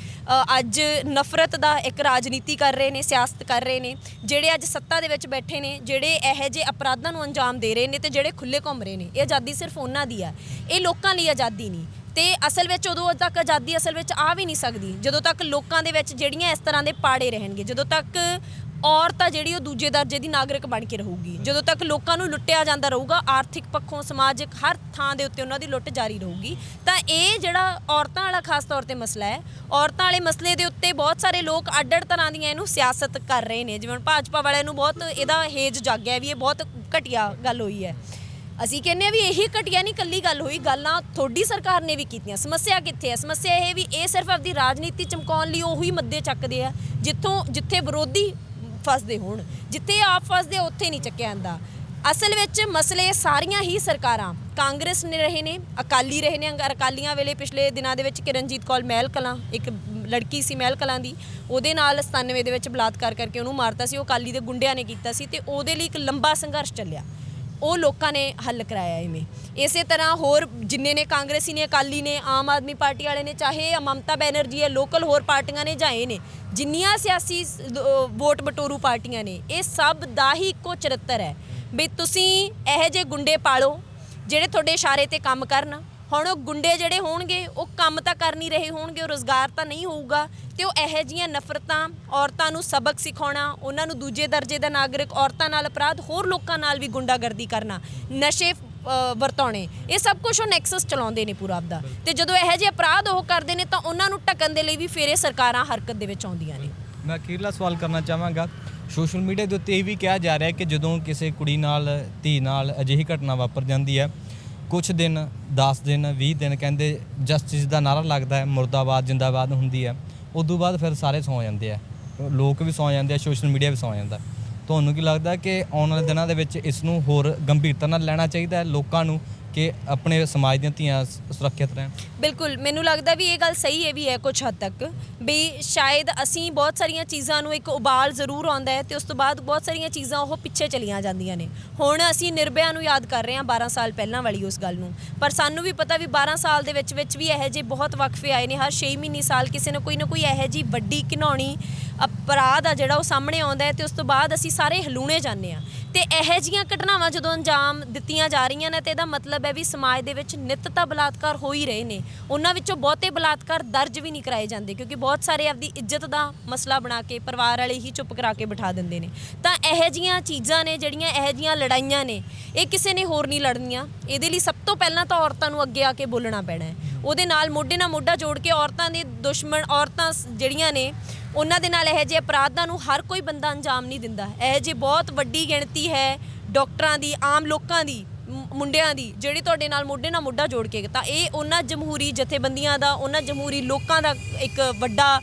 ਅੱਜ ਨਫ਼ਰਤ ਦਾ ਇੱਕ ਰਾਜਨੀਤੀ ਕਰ ਰਹੇ ਨੇ ਸਿਆਸਤ ਕਰ ਰਹੇ ਨੇ ਜਿਹੜੇ ਅੱਜ ਸੱਤਾ ਦੇ ਵਿੱਚ ਬੈਠੇ ਨੇ ਜਿਹੜੇ ਇਹੋ ਜਿਹੇ ਅਪਰਾਧਾਂ ਨੂੰ ਅੰਜਾਮ ਦੇ ਰਹੇ ਨੇ ਤੇ ਜਿਹੜੇ ਖੁੱਲੇ ਘੁੰਮ ਰਹੇ ਨੇ। ਇਹ ਆਜ਼ਾਦੀ ਸਿਰਫ ਉਹਨਾਂ ਦੀ ਆ ਇਹ ਲੋਕਾਂ ਲਈ ਆਜ਼ਾਦੀ ਨਹੀਂ। ਤੇ ਅਸਲ ਵਿੱਚ ਉਦੋਂ ਤੱਕ ਆਜ਼ਾਦੀ ਅਸਲ ਵਿੱਚ ਆ ਵੀ ਨਹੀਂ ਸਕਦੀ। ਜਦੋਂ ਤੱਕ ਲੋਕਾਂ ਦੇ ਵਿੱਚ ਜਿਹੜੀਆਂ ਇਸ ਤਰ੍ਹਾਂ ਦੇ ਪਾੜੇ ਰਹਿਣਗੇ, ਜਦੋਂ ਤੱਕ ਔਰਤ ਆ ਜਿਹੜੀ ਉਹ ਦੂਜੇ ਦਰਜੇ ਦੀ ਨਾਗਰਿਕ ਬਣ ਕੇ ਰਹੂਗੀ। ਜਦੋਂ ਤੱਕ ਲੋਕਾਂ ਨੂੰ ਲੁੱਟਿਆ ਜਾਂਦਾ ਰਹੂਗਾ, ਆਰਥਿਕ ਪੱਖੋਂ ਸਮਾਜਿਕ ਹਰ ਥਾਂ ਦੇ ਉੱਤੇ ਉਹਨਾਂ ਦੀ ਲੁੱਟ ਜਾਰੀ ਰਹੂਗੀ। ਤਾਂ ਇਹ ਜਿਹੜਾ ਔਰਤਾਂ ਵਾਲਾ ਖਾਸ ਤੌਰ ਤੇ ਮਸਲਾ ਹੈ, ਔਰਤਾਂ ਵਾਲੇ ਮਸਲੇ ਦੇ ਉੱਤੇ ਬਹੁਤ ਸਾਰੇ ਲੋਕ ਅੱਡ-ਅੱਡ ਤਰ੍ਹਾਂ ਦੀਆਂ ਇਹਨੂੰ ਸਿਆਸਤ ਕਰ ਰਹੇ ਨੇ। ਜਿਵੇਂ ਭਾਜਪਾ ਵਾਲਿਆਂ ਨੂੰ ਬਹੁਤ ਇਹਦਾ ਹੇਜ ਜਾਗਿਆ ਵੀ ਇਹ ਬਹੁਤ ਘਟੀਆ ਗੱਲ ਹੋਈ ਹੈ। ਅਸੀਂ ਕਹਿੰਦੇ ਆ ਵੀ ਇਹੀ ਘਟੀਆ ਨਹੀਂ ਕੱਲੀ ਗੱਲ ਹੋਈ, ਗੱਲਾਂ ਥੋੜੀ ਸਰਕਾਰ ਨੇ ਵੀ ਕੀਤੀਆਂ। ਸਮੱਸਿਆ ਕਿੱਥੇ ਹੈ? ਸਮੱਸਿਆ ਇਹ ਵੀ ਇਹ ਸਿਰਫ ਆਪਦੀ ਰਾਜਨੀਤੀ ਚਮਕਾਉਣ ਲਈ ਉਹੀ ਮੁੱਦੇ ਚੱਕਦੇ ਆ, ਜਿੱਥੋਂ ਜਿੱਥੇ ਵਿਰੋਧੀ ਫਸਦੇ ਹੋਣ, ਜਿੱਥੇ ਆਪ ਫਸਦੇ ਉੱਥੇ ਨਹੀਂ ਚੱਕਿਆ ਜਾਂਦਾ। ਅਸਲ ਵਿੱਚ ਮਸਲੇ ਸਾਰੀਆਂ ਹੀ ਸਰਕਾਰਾਂ, ਕਾਂਗਰਸ ਨੇ ਰਹੇ ਨੇ, ਅਕਾਲੀ ਰਹੇ ਨੇ ਅਕਾਲੀਆਂ ਵੇਲੇ ਪਿਛਲੇ ਦਿਨਾਂ ਦੇ ਵਿੱਚ ਕਿਰਨਜੀਤ ਕੌਰ ਮਹਿਲ ਕਲਾਂ, ਇੱਕ ਲੜਕੀ ਸੀ ਮਹਿਲ ਕਲਾਂ ਦੀ, ਉਹਦੇ ਨਾਲ 97 ਦੇ ਵਿੱਚ ਬਲਾਤਕਾਰ ਕਰਕੇ ਉਹਨੂੰ ਮਾਰਤਾ ਸੀ, ਉਹ ਅਕਾਲੀ ਦੇ ਗੁੰਡਿਆਂ ਨੇ ਕੀਤਾ ਸੀ, ਤੇ ਉਹਦੇ ਲਈ ਇੱਕ ਲੰਬਾ ਸੰਘਰਸ਼ ਚੱਲਿਆ। ਉਹ ਲੋਕਾਂ ਨੇ ਹੱਲ ਕਰਾਇਆ ਇਵੇਂ। ਇਸੇ ਤਰ੍ਹਾਂ ਹੋਰ ਜਿੰਨੇ ਨੇ ਕਾਂਗਰਸੀ ਨੇ, ਅਕਾਲੀ ਨੇ, ਆਮ ਆਦਮੀ ਪਾਰਟੀ ਵਾਲੇ ਨੇ, ਚਾਹੇ ਮਮਤਾ ਬੈਨਰਜੀ ਹੈ, ਲੋਕਲ ਹੋਰ ਪਾਰਟੀਆਂ ਨੇ ਜਾਂ ਇਹ ਨੇ, ਜਿੰਨੀਆਂ ਸਿਆਸੀ ਵੋਟ ਬਟੋਰੂ ਪਾਰਟੀਆਂ ਨੇ, ਇਹ ਸਭ ਦਾ ਹੀ ਇੱਕੋ ਚਰਿੱਤਰ ਹੈ। ਵੀ ਤੁਸੀਂ ਇਹੋ ਜਿਹੇ ਗੁੰਡੇ ਪਾਲੋ, ਜਿਹੜੇ ਤੁਹਾਡੇ ਇਸ਼ਾਰੇ ਤੇ ਕੰਮ ਕਰਨ। ਹੁਣ ਉਹ ਗੁੰਡੇ ਜਿਹੜੇ ਹੋਣਗੇ, ਉਹ ਕੰਮ ਤਾਂ ਕਰ ਨਹੀਂ ਰਹੇ ਹੋਣਗੇ, ਉਹ ਰੋਜ਼ਗਾਰ ਤਾਂ ਨਹੀਂ ਹੋਊਗਾ। ਤੇ ਉਹ ਇਹੋ ਜੀਆਂ ਨਫ਼ਰਤਾਂ ਔਰਤਾਂ ਨੂੰ ਸਬਕ ਸਿਖਾਉਣਾ, ਉਹਨਾਂ ਨੂੰ ਦੂਜੇ ਦਰਜੇ ਦਾ ਨਾਗਰਿਕ ਔਰਤਾਂ ਨਾਲ ਅਪਰਾਧ, ਹੋਰ ਲੋਕਾਂ ਨਾਲ ਵੀ ਗੁੰਡਾਗਰਦੀ ਕਰਨਾ, ਨਸ਼ੇ ਵਰਤਾਉਣੇ, ਇਹ ਸਭ ਕੁਝ ਉਹ ਨੈਕਸਸ ਚਲਾਉਂਦੇ ਨੇ ਪੂਰਾ ਆਪਦਾ। ਤੇ ਜਦੋਂ ਇਹੋ ਜਿਹੇ ਅਪਰਾਧ ਉਹ ਕਰਦੇ ਨੇ, ਤਾਂ ਉਹਨਾਂ ਨੂੰ ਢੱਕਣ ਦੇ ਲਈ ਵੀ ਫੇਰੇ ਸਰਕਾਰਾਂ ਹਰਕਤ ਦੇ ਵਿੱਚ ਆਉਂਦੀਆਂ ਨੇ। ਮੈਂ ਅਖੀਰਲਾ ਸਵਾਲ ਕਰਨਾ ਚਾਹਾਂਗਾ ਸੋਸ਼ਲ ਮੀਡੀਆ ਦੇ ਉੱਤੇ ਇਹ ਵੀ ਕਿਹਾ ਜਾ ਰਿਹਾ ਹੈ ਕਿ ਜਦੋਂ ਕਿਸੇ ਕੁੜੀ ਨਾਲ, ਧੀ ਨਾਲ ਅਜਿਹੀ ਘਟਨਾ ਵਾਪਰ ਜਾਂਦੀ ਹੈ ਕੁਝ ਦਿਨ 10 ਦਿਨ 20 ਦਿਨ ਕਹਿੰਦੇ ਜਸਟਿਸ ਦਾ ਨਾਰਾ ਲੱਗਦਾ ਹੈ, ਮੁਰਦਾਬਾਦ, ਜਿੰਦਾਬਾਦ ਹੁੰਦੀ ਹੈ। ਉਦੋਂ ਬਾਅਦ ਫਿਰ ਸਾਰੇ ਸੌ ਜਾਂਦੇ ਆ। ਲੋਕ ਵੀ ਸੌ ਜਾਂਦੇ ਆ ਸੋਸ਼ਲ ਮੀਡੀਆ ਵੀ ਸੌ ਜਾਂਦਾ ਤੁਹਾਨੂੰ ਕੀ ਲੱਗਦਾ ਕਿ ਆਉਣ ਵਾਲੇ ਦਿਨਾਂ ਦੇ ਵਿੱਚ ਇਸ ਨੂੰ ਹੋਰ ਗੰਭੀਰਤਾ ਨਾਲ ਲੈਣਾ ਚਾਹੀਦਾ ਹੈ ਲੋਕਾਂ ਨੂੰ? ਕਿ ਆਪਣੇ ਸਮਾਜ ਦੀਆਂ ਧੀਆਂ ਸ- ਸੁਰੱਖਿਅਤ ਰਹਿਣ? ਬਿਲਕੁਲ, ਮੈਨੂੰ ਲੱਗਦਾ ਵੀ ਇਹ ਗੱਲ ਸਹੀ ਹੈ ਵੀ ਹੈ ਕੁਝ ਹੱਦ ਤੱਕ, ਵੀ ਸ਼ਾਇਦ ਅਸੀਂ ਬਹੁਤ ਸਾਰੀਆਂ ਚੀਜ਼ਾਂ ਨੂੰ ਇੱਕ ਉਬਾਲ ਜ਼ਰੂਰ ਆਉਂਦਾ ਹੈ ਤੇ ਉਸ ਤੋਂ ਬਾਅਦ ਬਹੁਤ ਸਾਰੀਆਂ ਚੀਜ਼ਾਂ ਉਹ ਪਿੱਛੇ ਚਲੀਆਂ ਜਾਂਦੀਆਂ ਨੇ। ਹੁਣ ਅਸੀਂ ਨਿਰਭਇਆ ਨੂੰ ਯਾਦ ਕਰ ਰਹੇ ਹਾਂ 12 ਸਾਲ ਪਹਿਲਾਂ ਵਾਲੀ ਉਸ ਗੱਲ ਨੂੰ, ਪਰ ਸਾਨੂੰ ਵੀ ਪਤਾ ਵੀ 12 ਸਾਲ ਦੇ ਵਿੱਚ ਵਿੱਚ ਵੀ ਇਹੋ ਜਿਹੇ ਬਹੁਤ ਵਕਫੇ ਆਏ ਨੇ, ਹਰ 6 ਮਹੀਨੇ ਸਾਲ ਕਿਸੇ ਨਾ ਕੋਈ ਨਾ ਕੋਈ ਇਹੋ ਜਿਹੀ ਵੱਡੀ ਘਿਨੌਣੀ ਅਪਰਾਧ ਆ ਜਿਹੜਾ ਉਹ ਸਾਹਮਣੇ ਆਉਂਦਾ ਹੈ ਤੇ ਉਸ ਤੋਂ ਬਾਅਦ ਅਸੀਂ ਸਾਰੇ ਹਲੂਣੇ ਜਾਂਦੇ ਆ ਤੇ ਇਹੋ ਜਿਹੀਆਂ ਘਟਨਾਵਾਂ ਜਦੋਂ ਅੰਜਾਮ ਦਿੱਤੀਆਂ ਜਾ ਰਹੀਆਂ ਨੇ ਤੇ ਇਹਦਾ ਮਤਲਬ ਹੈ ਵੀ ਸਮਾਜ ਦੇ ਵਿੱਚ ਨਿੱਤ ਤਾਂ ਬਲਾਤਕਾਰ ਹੋ ਹੀ ਰਹੇ ਨੇ। ਉਹਨਾਂ ਵਿੱਚੋਂ ਬਹੁਤੇ ਬਲਾਤਕਾਰ ਦਰਜ ਵੀ ਨਹੀਂ ਕਰਾਏ ਜਾਂਦੇ ਕਿਉਂਕਿ ਬਹੁਤ ਸਾਰੇ ਆਪਦੀ ਇੱਜ਼ਤ ਦਾ ਮਸਲਾ ਬਣਾ ਕੇ, ਪਰਿਵਾਰ ਵਾਲੇ ਹੀ ਚੁੱਪ ਕਰਾ ਕੇ ਬਿਠਾ ਦਿੰਦੇ ਨੇ। ਤਾਂ ਇਹੋ ਜਿਹੀਆਂ ਚੀਜ਼ਾਂ ਨੇ ਜਿਹੜੀਆਂ ਇਹੋ ਜਿਹੀਆਂ ਲੜਾਈਆਂ ਨੇ, ਇਹ ਕਿਸੇ ਨੇ ਹੋਰ ਨਹੀਂ ਲੜਨੀਆਂ। ਇਹਦੇ ਲਈ ਸਭ ਤੋਂ ਪਹਿਲਾਂ ਤਾਂ ਔਰਤਾਂ ਨੂੰ ਅੱਗੇ ਆ ਕੇ ਬੋਲਣਾ ਪੈਣਾ ਹੈ। ਉਹਦੇ ਨਾਲ ਮੋਢੇ ਨਾਲ ਮੋਢਾ ਜੋੜ ਕੇ ਔਰਤਾਂ ਦੇ ਦੁਸ਼ਮਣ ਔਰਤਾਂ ਜਿਹੜੀਆਂ ਨੇ ਉਹਨਾਂ ਦੇ ਨਾਲ ਇਹੋ ਜਿਹੇ ਅਪਰਾਧਾਂ ਨੂੰ ਹਰ ਕੋਈ ਬੰਦਾ ਅੰਜਾਮ ਨਹੀਂ ਦਿੰਦਾ। ਇਹੋ ਜਿਹੇ ਬਹੁਤ ਵੱਡੀ ਗਿਣਤੀ ਹੈ ਡਾਕਟਰਾਂ ਦੀ, ਆਮ ਲੋਕਾਂ ਦੀ ਮੁੰਡਿਆਂ ਦੀ, ਜਿਹੜੀ ਤੁਹਾਡੇ ਨਾਲ ਮੋਢੇ ਨਾਲ ਮੋਢਾ ਜੋੜ ਕੇ, ਤਾਂ ਇਹ ਉਹਨਾਂ ਜਮਹੂਰੀ ਜਥੇਬੰਦੀਆਂ ਦਾ, ਉਹਨਾਂ ਜਮਹੂਰੀ ਲੋਕਾਂ ਦਾ ਇੱਕ ਵੱਡਾ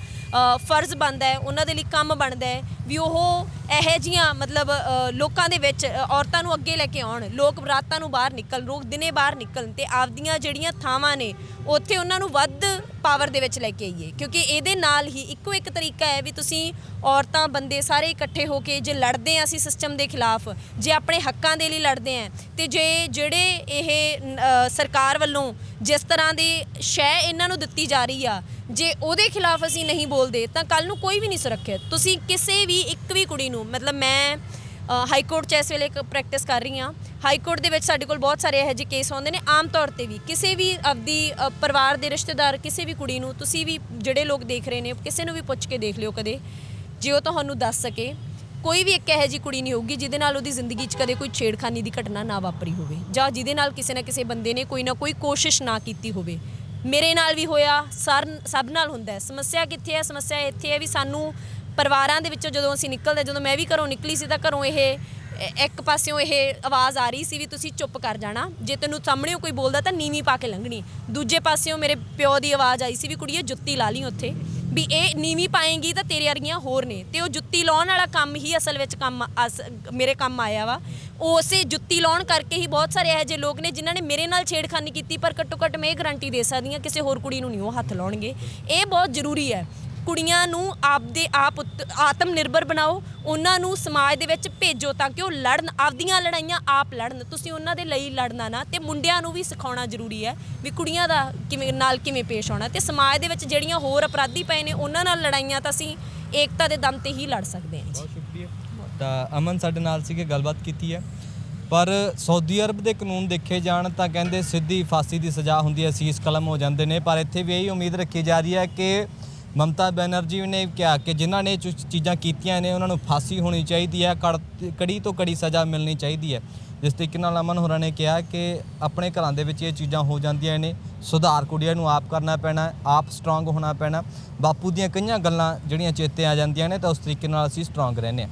ਫਰਜ਼ ਬਣਦਾ ਹੈ, ਉਹਨਾਂ ਦੇ ਲਈ ਕੰਮ ਬਣਦਾ ਹੈ। ਵੀ ਉਹ ਇਹੋ ਜੀਆਂ ਮਤਲਬ ਲੋਕਾਂ ਦੇ ਵਿੱਚ ਔਰਤਾਂ ਨੂੰ ਅੱਗੇ ਲੈ ਕੇ ਆਉਣ। ਲੋਕ ਰਾਤਾਂ ਨੂੰ ਬਾਹਰ ਨਿਕਲਣ ਲੋਕ ਦਿਨੇ ਬਾਹਰ ਨਿਕਲਣ ਤੇ ਆਪਦੀਆਂ ਜਿਹੜੀਆਂ ਥਾਵਾਂ ਨੇ, ਉੱਥੇ ਉਹਨਾਂ ਨੂੰ ਵੱਧ ਪਾਵਰ ਦੇ ਵਿੱਚ ਲੈ ਕੇ ਆਈਏ। ਕਿਉਂਕਿ ਇਹਦੇ ਨਾਲ ਹੀ ਇੱਕੋ ਇੱਕ ਤਰੀਕਾ ਹੈ ਵੀ ਤੁਸੀਂ ਔਰਤਾਂ, ਬੰਦੇ ਸਾਰੇ ਇਕੱਠੇ ਹੋ ਕੇ ਜੇ ਲੜਦੇ ਆ ਅਸੀਂ ਸਿਸਟਮ ਦੇ ਖਿਲਾਫ, ਜੇ ਆਪਣੇ ਹੱਕਾਂ ਦੇ ਲਈ ਲੜਦੇ ਆ, ਤੇ ਜੇ ਜਿਹੜੇ ਇਹ ਸਰਕਾਰ ਵੱਲੋਂ ਜਿਸ ਤਰ੍ਹਾਂ ਦੀ ਸ਼ੈ ਇਹਨਾਂ ਨੂੰ ਦਿੱਤੀ ਜਾ ਰਹੀ ਆ, ਜੇ ਉਹਦੇ ਖਿਲਾਫ ਅਸੀਂ ਨਹੀਂ ਬੋਲਦੇ, ਤਾਂ ਕੱਲ ਨੂੰ ਕੋਈ ਵੀ ਨਹੀਂ ਸੁਰੱਖਿਅਤ। ਤੁਸੀਂ ਕਿਸੇ ਵੀ ਇੱਕ ਵੀ ਕੁੜੀ ਨੂੰ, ਮਤਲਬ ਮੈਂ ਹਾਈ ਕੋਰਟ 'ਚ ਇਸ ਵੇਲੇ ਇੱਕ ਪ੍ਰੈਕਟਿਸ ਕਰ ਰਹੀ ਹਾਂ। ਹਾਈ ਕੋਰਟ ਦੇ ਵਿੱਚ ਸਾਡੇ ਕੋਲ ਬਹੁਤ ਸਾਰੇ ਇਹੋ ਜਿਹੇ ਕੇਸ ਆਉਂਦੇ ਨੇ, ਆਮ ਤੌਰ ਤੇ ਵੀ। ਕਿਸੇ ਵੀ ਆਪਦੀ ਪਰਿਵਾਰ ਦੇ ਰਿਸ਼ਤੇਦਾਰ, ਕਿਸੇ ਵੀ ਕੁੜੀ ਨੂੰ ਤੁਸੀਂ ਵੀ ਜਿਹੜੇ ਲੋਕ ਦੇਖ ਰਹੇ ਨੇ, ਕਿਸੇ ਨੂੰ ਵੀ ਪੁੱਛ ਕੇ ਦੇਖ ਲਿਓ ਕਦੇ, ਜੇ ਉਹ ਤੁਹਾਨੂੰ ਦੱਸ ਸਕੇ। ਕੋਈ ਵੀ ਇੱਕ ਇਹੋ ਜਿਹੀ ਕੁੜੀ ਨਹੀਂ ਹੋਊਗੀ ਜਿਹਦੇ ਨਾਲ ਉਹਦੀ ਜ਼ਿੰਦਗੀ 'ਚ ਕਦੇ ਕੋਈ ਛੇੜਖਾਨੀ ਦੀ ਘਟਨਾ ਨਾ ਵਾਪਰੀ ਹੋਵੇ, ਜਾਂ ਜਿਹਦੇ ਨਾਲ ਕਿਸੇ ਨਾ ਕਿਸੇ ਬੰਦੇ ਨੇ ਕੋਈ ਨਾ ਕੋਈ ਕੋਸ਼ਿਸ਼ ਨਾ ਕੀਤੀ ਹੋਵੇ। ਮੇਰੇ ਨਾਲ ਵੀ ਹੋਇਆ, ਸਰ, ਸਭ ਨਾਲ ਹੁੰਦਾ ਸਮੱਸਿਆ ਕਿੱਥੇ ਹੈ? ਸਮੱਸਿਆ ਇੱਥੇ ਹੈ ਵੀ ਸਾਨੂੰ ਪਰਿਵਾਰਾਂ ਦੇ ਵਿੱਚੋਂ ਜਦੋਂ ਅਸੀਂ ਨਿਕਲਦੇ, ਜਦੋਂ ਮੈਂ ਵੀ ਘਰੋਂ ਨਿਕਲੀ ਸੀ ਤਾਂ ਘਰੋਂ ਇਹ ਇੱਕ ਪਾਸਿਓਂ ਇਹ ਆਵਾਜ਼ ਆ ਰਹੀ ਸੀ ਵੀ ਤੁਸੀਂ ਚੁੱਪ ਕਰ ਜਾਣਾ। ਜੇ ਤੈਨੂੰ ਸਾਹਮਣੇ ਕੋਈ ਬੋਲਦਾ ਤਾਂ ਨੀਵੀਂ ਪਾ ਕੇ ਲੰਘਣੀ। ਦੂਜੇ ਪਾਸਿਓਂ ਮੇਰੇ ਪਿਓ ਦੀ ਆਵਾਜ਼ ਆਈ ਸੀ ਵੀ ਕੁੜੀਏ ਜੁੱਤੀ ਲਾ ਲਈ ਉੱਥੇ। ਵੀ ਇਹ ਨੀਵੀਂ ਪਾਏਗੀ ਤਾਂ ਤੇਰੇ ਵਰਗੀਆਂ ਹੋਰ ਨੇ। ਤੇ ਉਹ ਜੁੱਤੀ ਲਾਉਣ ਵਾਲਾ ਕੰਮ ਹੀ ਅਸਲ ਵਿੱਚ ਕੰਮ ਅਸ- ਮੇਰੇ ਕੰਮ ਆਇਆ ਵਾ। ਉਸੇ ਜੁੱਤੀ ਲਾਉਣ ਕਰਕੇ ਹੀ ਬਹੁਤ ਸਾਰੇ ਇਹੋ ਜਿਹੇ ਲੋਕ ਨੇ ਜਿਨ੍ਹਾਂ ਨੇ ਮੇਰੇ ਨਾਲ ਛੇੜਖਾਨੀ ਕੀਤੀ, ਪਰ ਘੱਟੋ ਘੱਟ ਮੈਂ ਇਹ ਗਾਰੰਟੀ ਦੇ ਸਕਦੀ ਹਾਂ, ਕਿਸੇ ਹੋਰ ਕੁੜੀ ਨੂੰ ਨਹੀਂ ਉਹ ਹੱਥ ਲਾਉਣਗੇ। ਇਹ ਬਹੁਤ ਜ਼ਰੂਰੀ ਹੈ। ਕੁੜੀਆਂ ਨੂੰ ਆਪਦੇ ਆਪ ਆਤਮ ਨਿਰਭਰ ਬਣਾਓ ਉਹਨਾਂ ਨੂੰ ਸਮਾਜ ਦੇ ਵਿੱਚ ਭੇਜੋ ਤਾਂ ਕਿ ਉਹ ਲੜਨ ਆਪਦੀਆਂ ਲੜਾਈਆਂ ਆਪ ਲੜਨ। ਤੁਸੀਂ ਉਹਨਾਂ ਦੇ ਲਈ ਲੜਨਾ ਨਾ ਤੇ ਮੁੰਡਿਆਂ ਨੂੰ ਵੀ ਸਿਖਾਉਣਾ ਜ਼ਰੂਰੀ ਹੈ ਵੀ ਕੁੜੀਆਂ ਦਾ ਕਿਵੇਂ ਨਾਲ ਕਿਵੇਂ ਪੇਸ਼ ਆਉਣਾ ਤੇ ਸਮਾਜ ਦੇ ਵਿੱਚ ਜਿਹੜੀਆਂ ਹੋਰ ਅਪਰਾਧੀ ਪਏ ਨੇ ਉਹਨਾਂ ਨਾਲ ਲੜਾਈਆਂ ਤਾਂ ਅਸੀਂ ਏਕਤਾ ਦੇ ਦਮ ਤੇ ਹੀ ਲੜ ਸਕਦੇ ਹਾਂ ਬਹੁਤ ਸ਼ੁਕਰੀਆ। ਤਾਂ ਅਮਨ ਸਾਡੇ ਨਾਲ ਸੀਗੇ ਗੱਲਬਾਤ ਕੀਤੀ ਹੈ। ਪਰ ਸਾਊਦੀ ਅਰਬ ਦੇ ਕਾਨੂੰਨ ਦੇਖੇ ਜਾਣ ਤਾਂ ਕਹਿੰਦੇ ਸਿੱਧੀ ਫਾਂਸੀ ਦੀ ਸਜ਼ਾ ਹੁੰਦੀ ਹੈ ਸੀਸ ਕਲਮ ਹੋ ਜਾਂਦੇ ਨੇ। ਪਰ ਇੱਥੇ ਵੀ ਇਹੀ ਉਮੀਦ ਰੱਖੀ ਜਾ ਰਹੀ ਹੈ ਕਿ ਮਮਤਾ ਬੈਨਰਜੀ ਨੇ ਕਿਹਾ ਕਿ ਜਿਨ੍ਹਾਂ ਨੇ ਜੋ ਚੀਜ਼ਾਂ ਕੀਤੀਆਂ ਨੇ, ਉਹਨਾਂ ਨੂੰ ਫਾਂਸੀ ਹੋਣੀ ਚਾਹੀਦੀ ਹੈ, ਕੜ- ਕੜੀ ਤੋਂ ਕੜੀ ਸਜ਼ਾ ਮਿਲਣੀ ਚਾਹੀਦੀ ਹੈ। ਜਿਸ ਤਰੀਕੇ ਨਾਲ ਅਮਨ ਹੋਰਾਂ ਨੇ ਕਿਹਾ ਕਿ ਆਪਣੇ ਘਰਾਂ ਦੇ ਵਿੱਚ ਇਹ ਚੀਜ਼ਾਂ ਹੋ ਜਾਂਦੀਆਂ ਨੇ, ਸੁਧਾਰ ਕੁੜੀਆਂ ਨੂੰ ਆਪ ਕਰਨਾ ਪੈਣਾ, ਆਪ ਸਟਰੋਂਗ ਹੋਣਾ ਪੈਣਾ। ਬਾਪੂ ਦੀਆਂ ਕਈਆਂ ਗੱਲਾਂ ਜਿਹੜੀਆਂ ਚੇਤੇ ਆ ਜਾਂਦੀਆਂ ਨੇ, ਤਾਂ ਉਸ ਤਰੀਕੇ ਨਾਲ ਅਸੀਂ ਸਟਰੋਂਗ ਰਹਿੰਦੇ ਹਾਂ।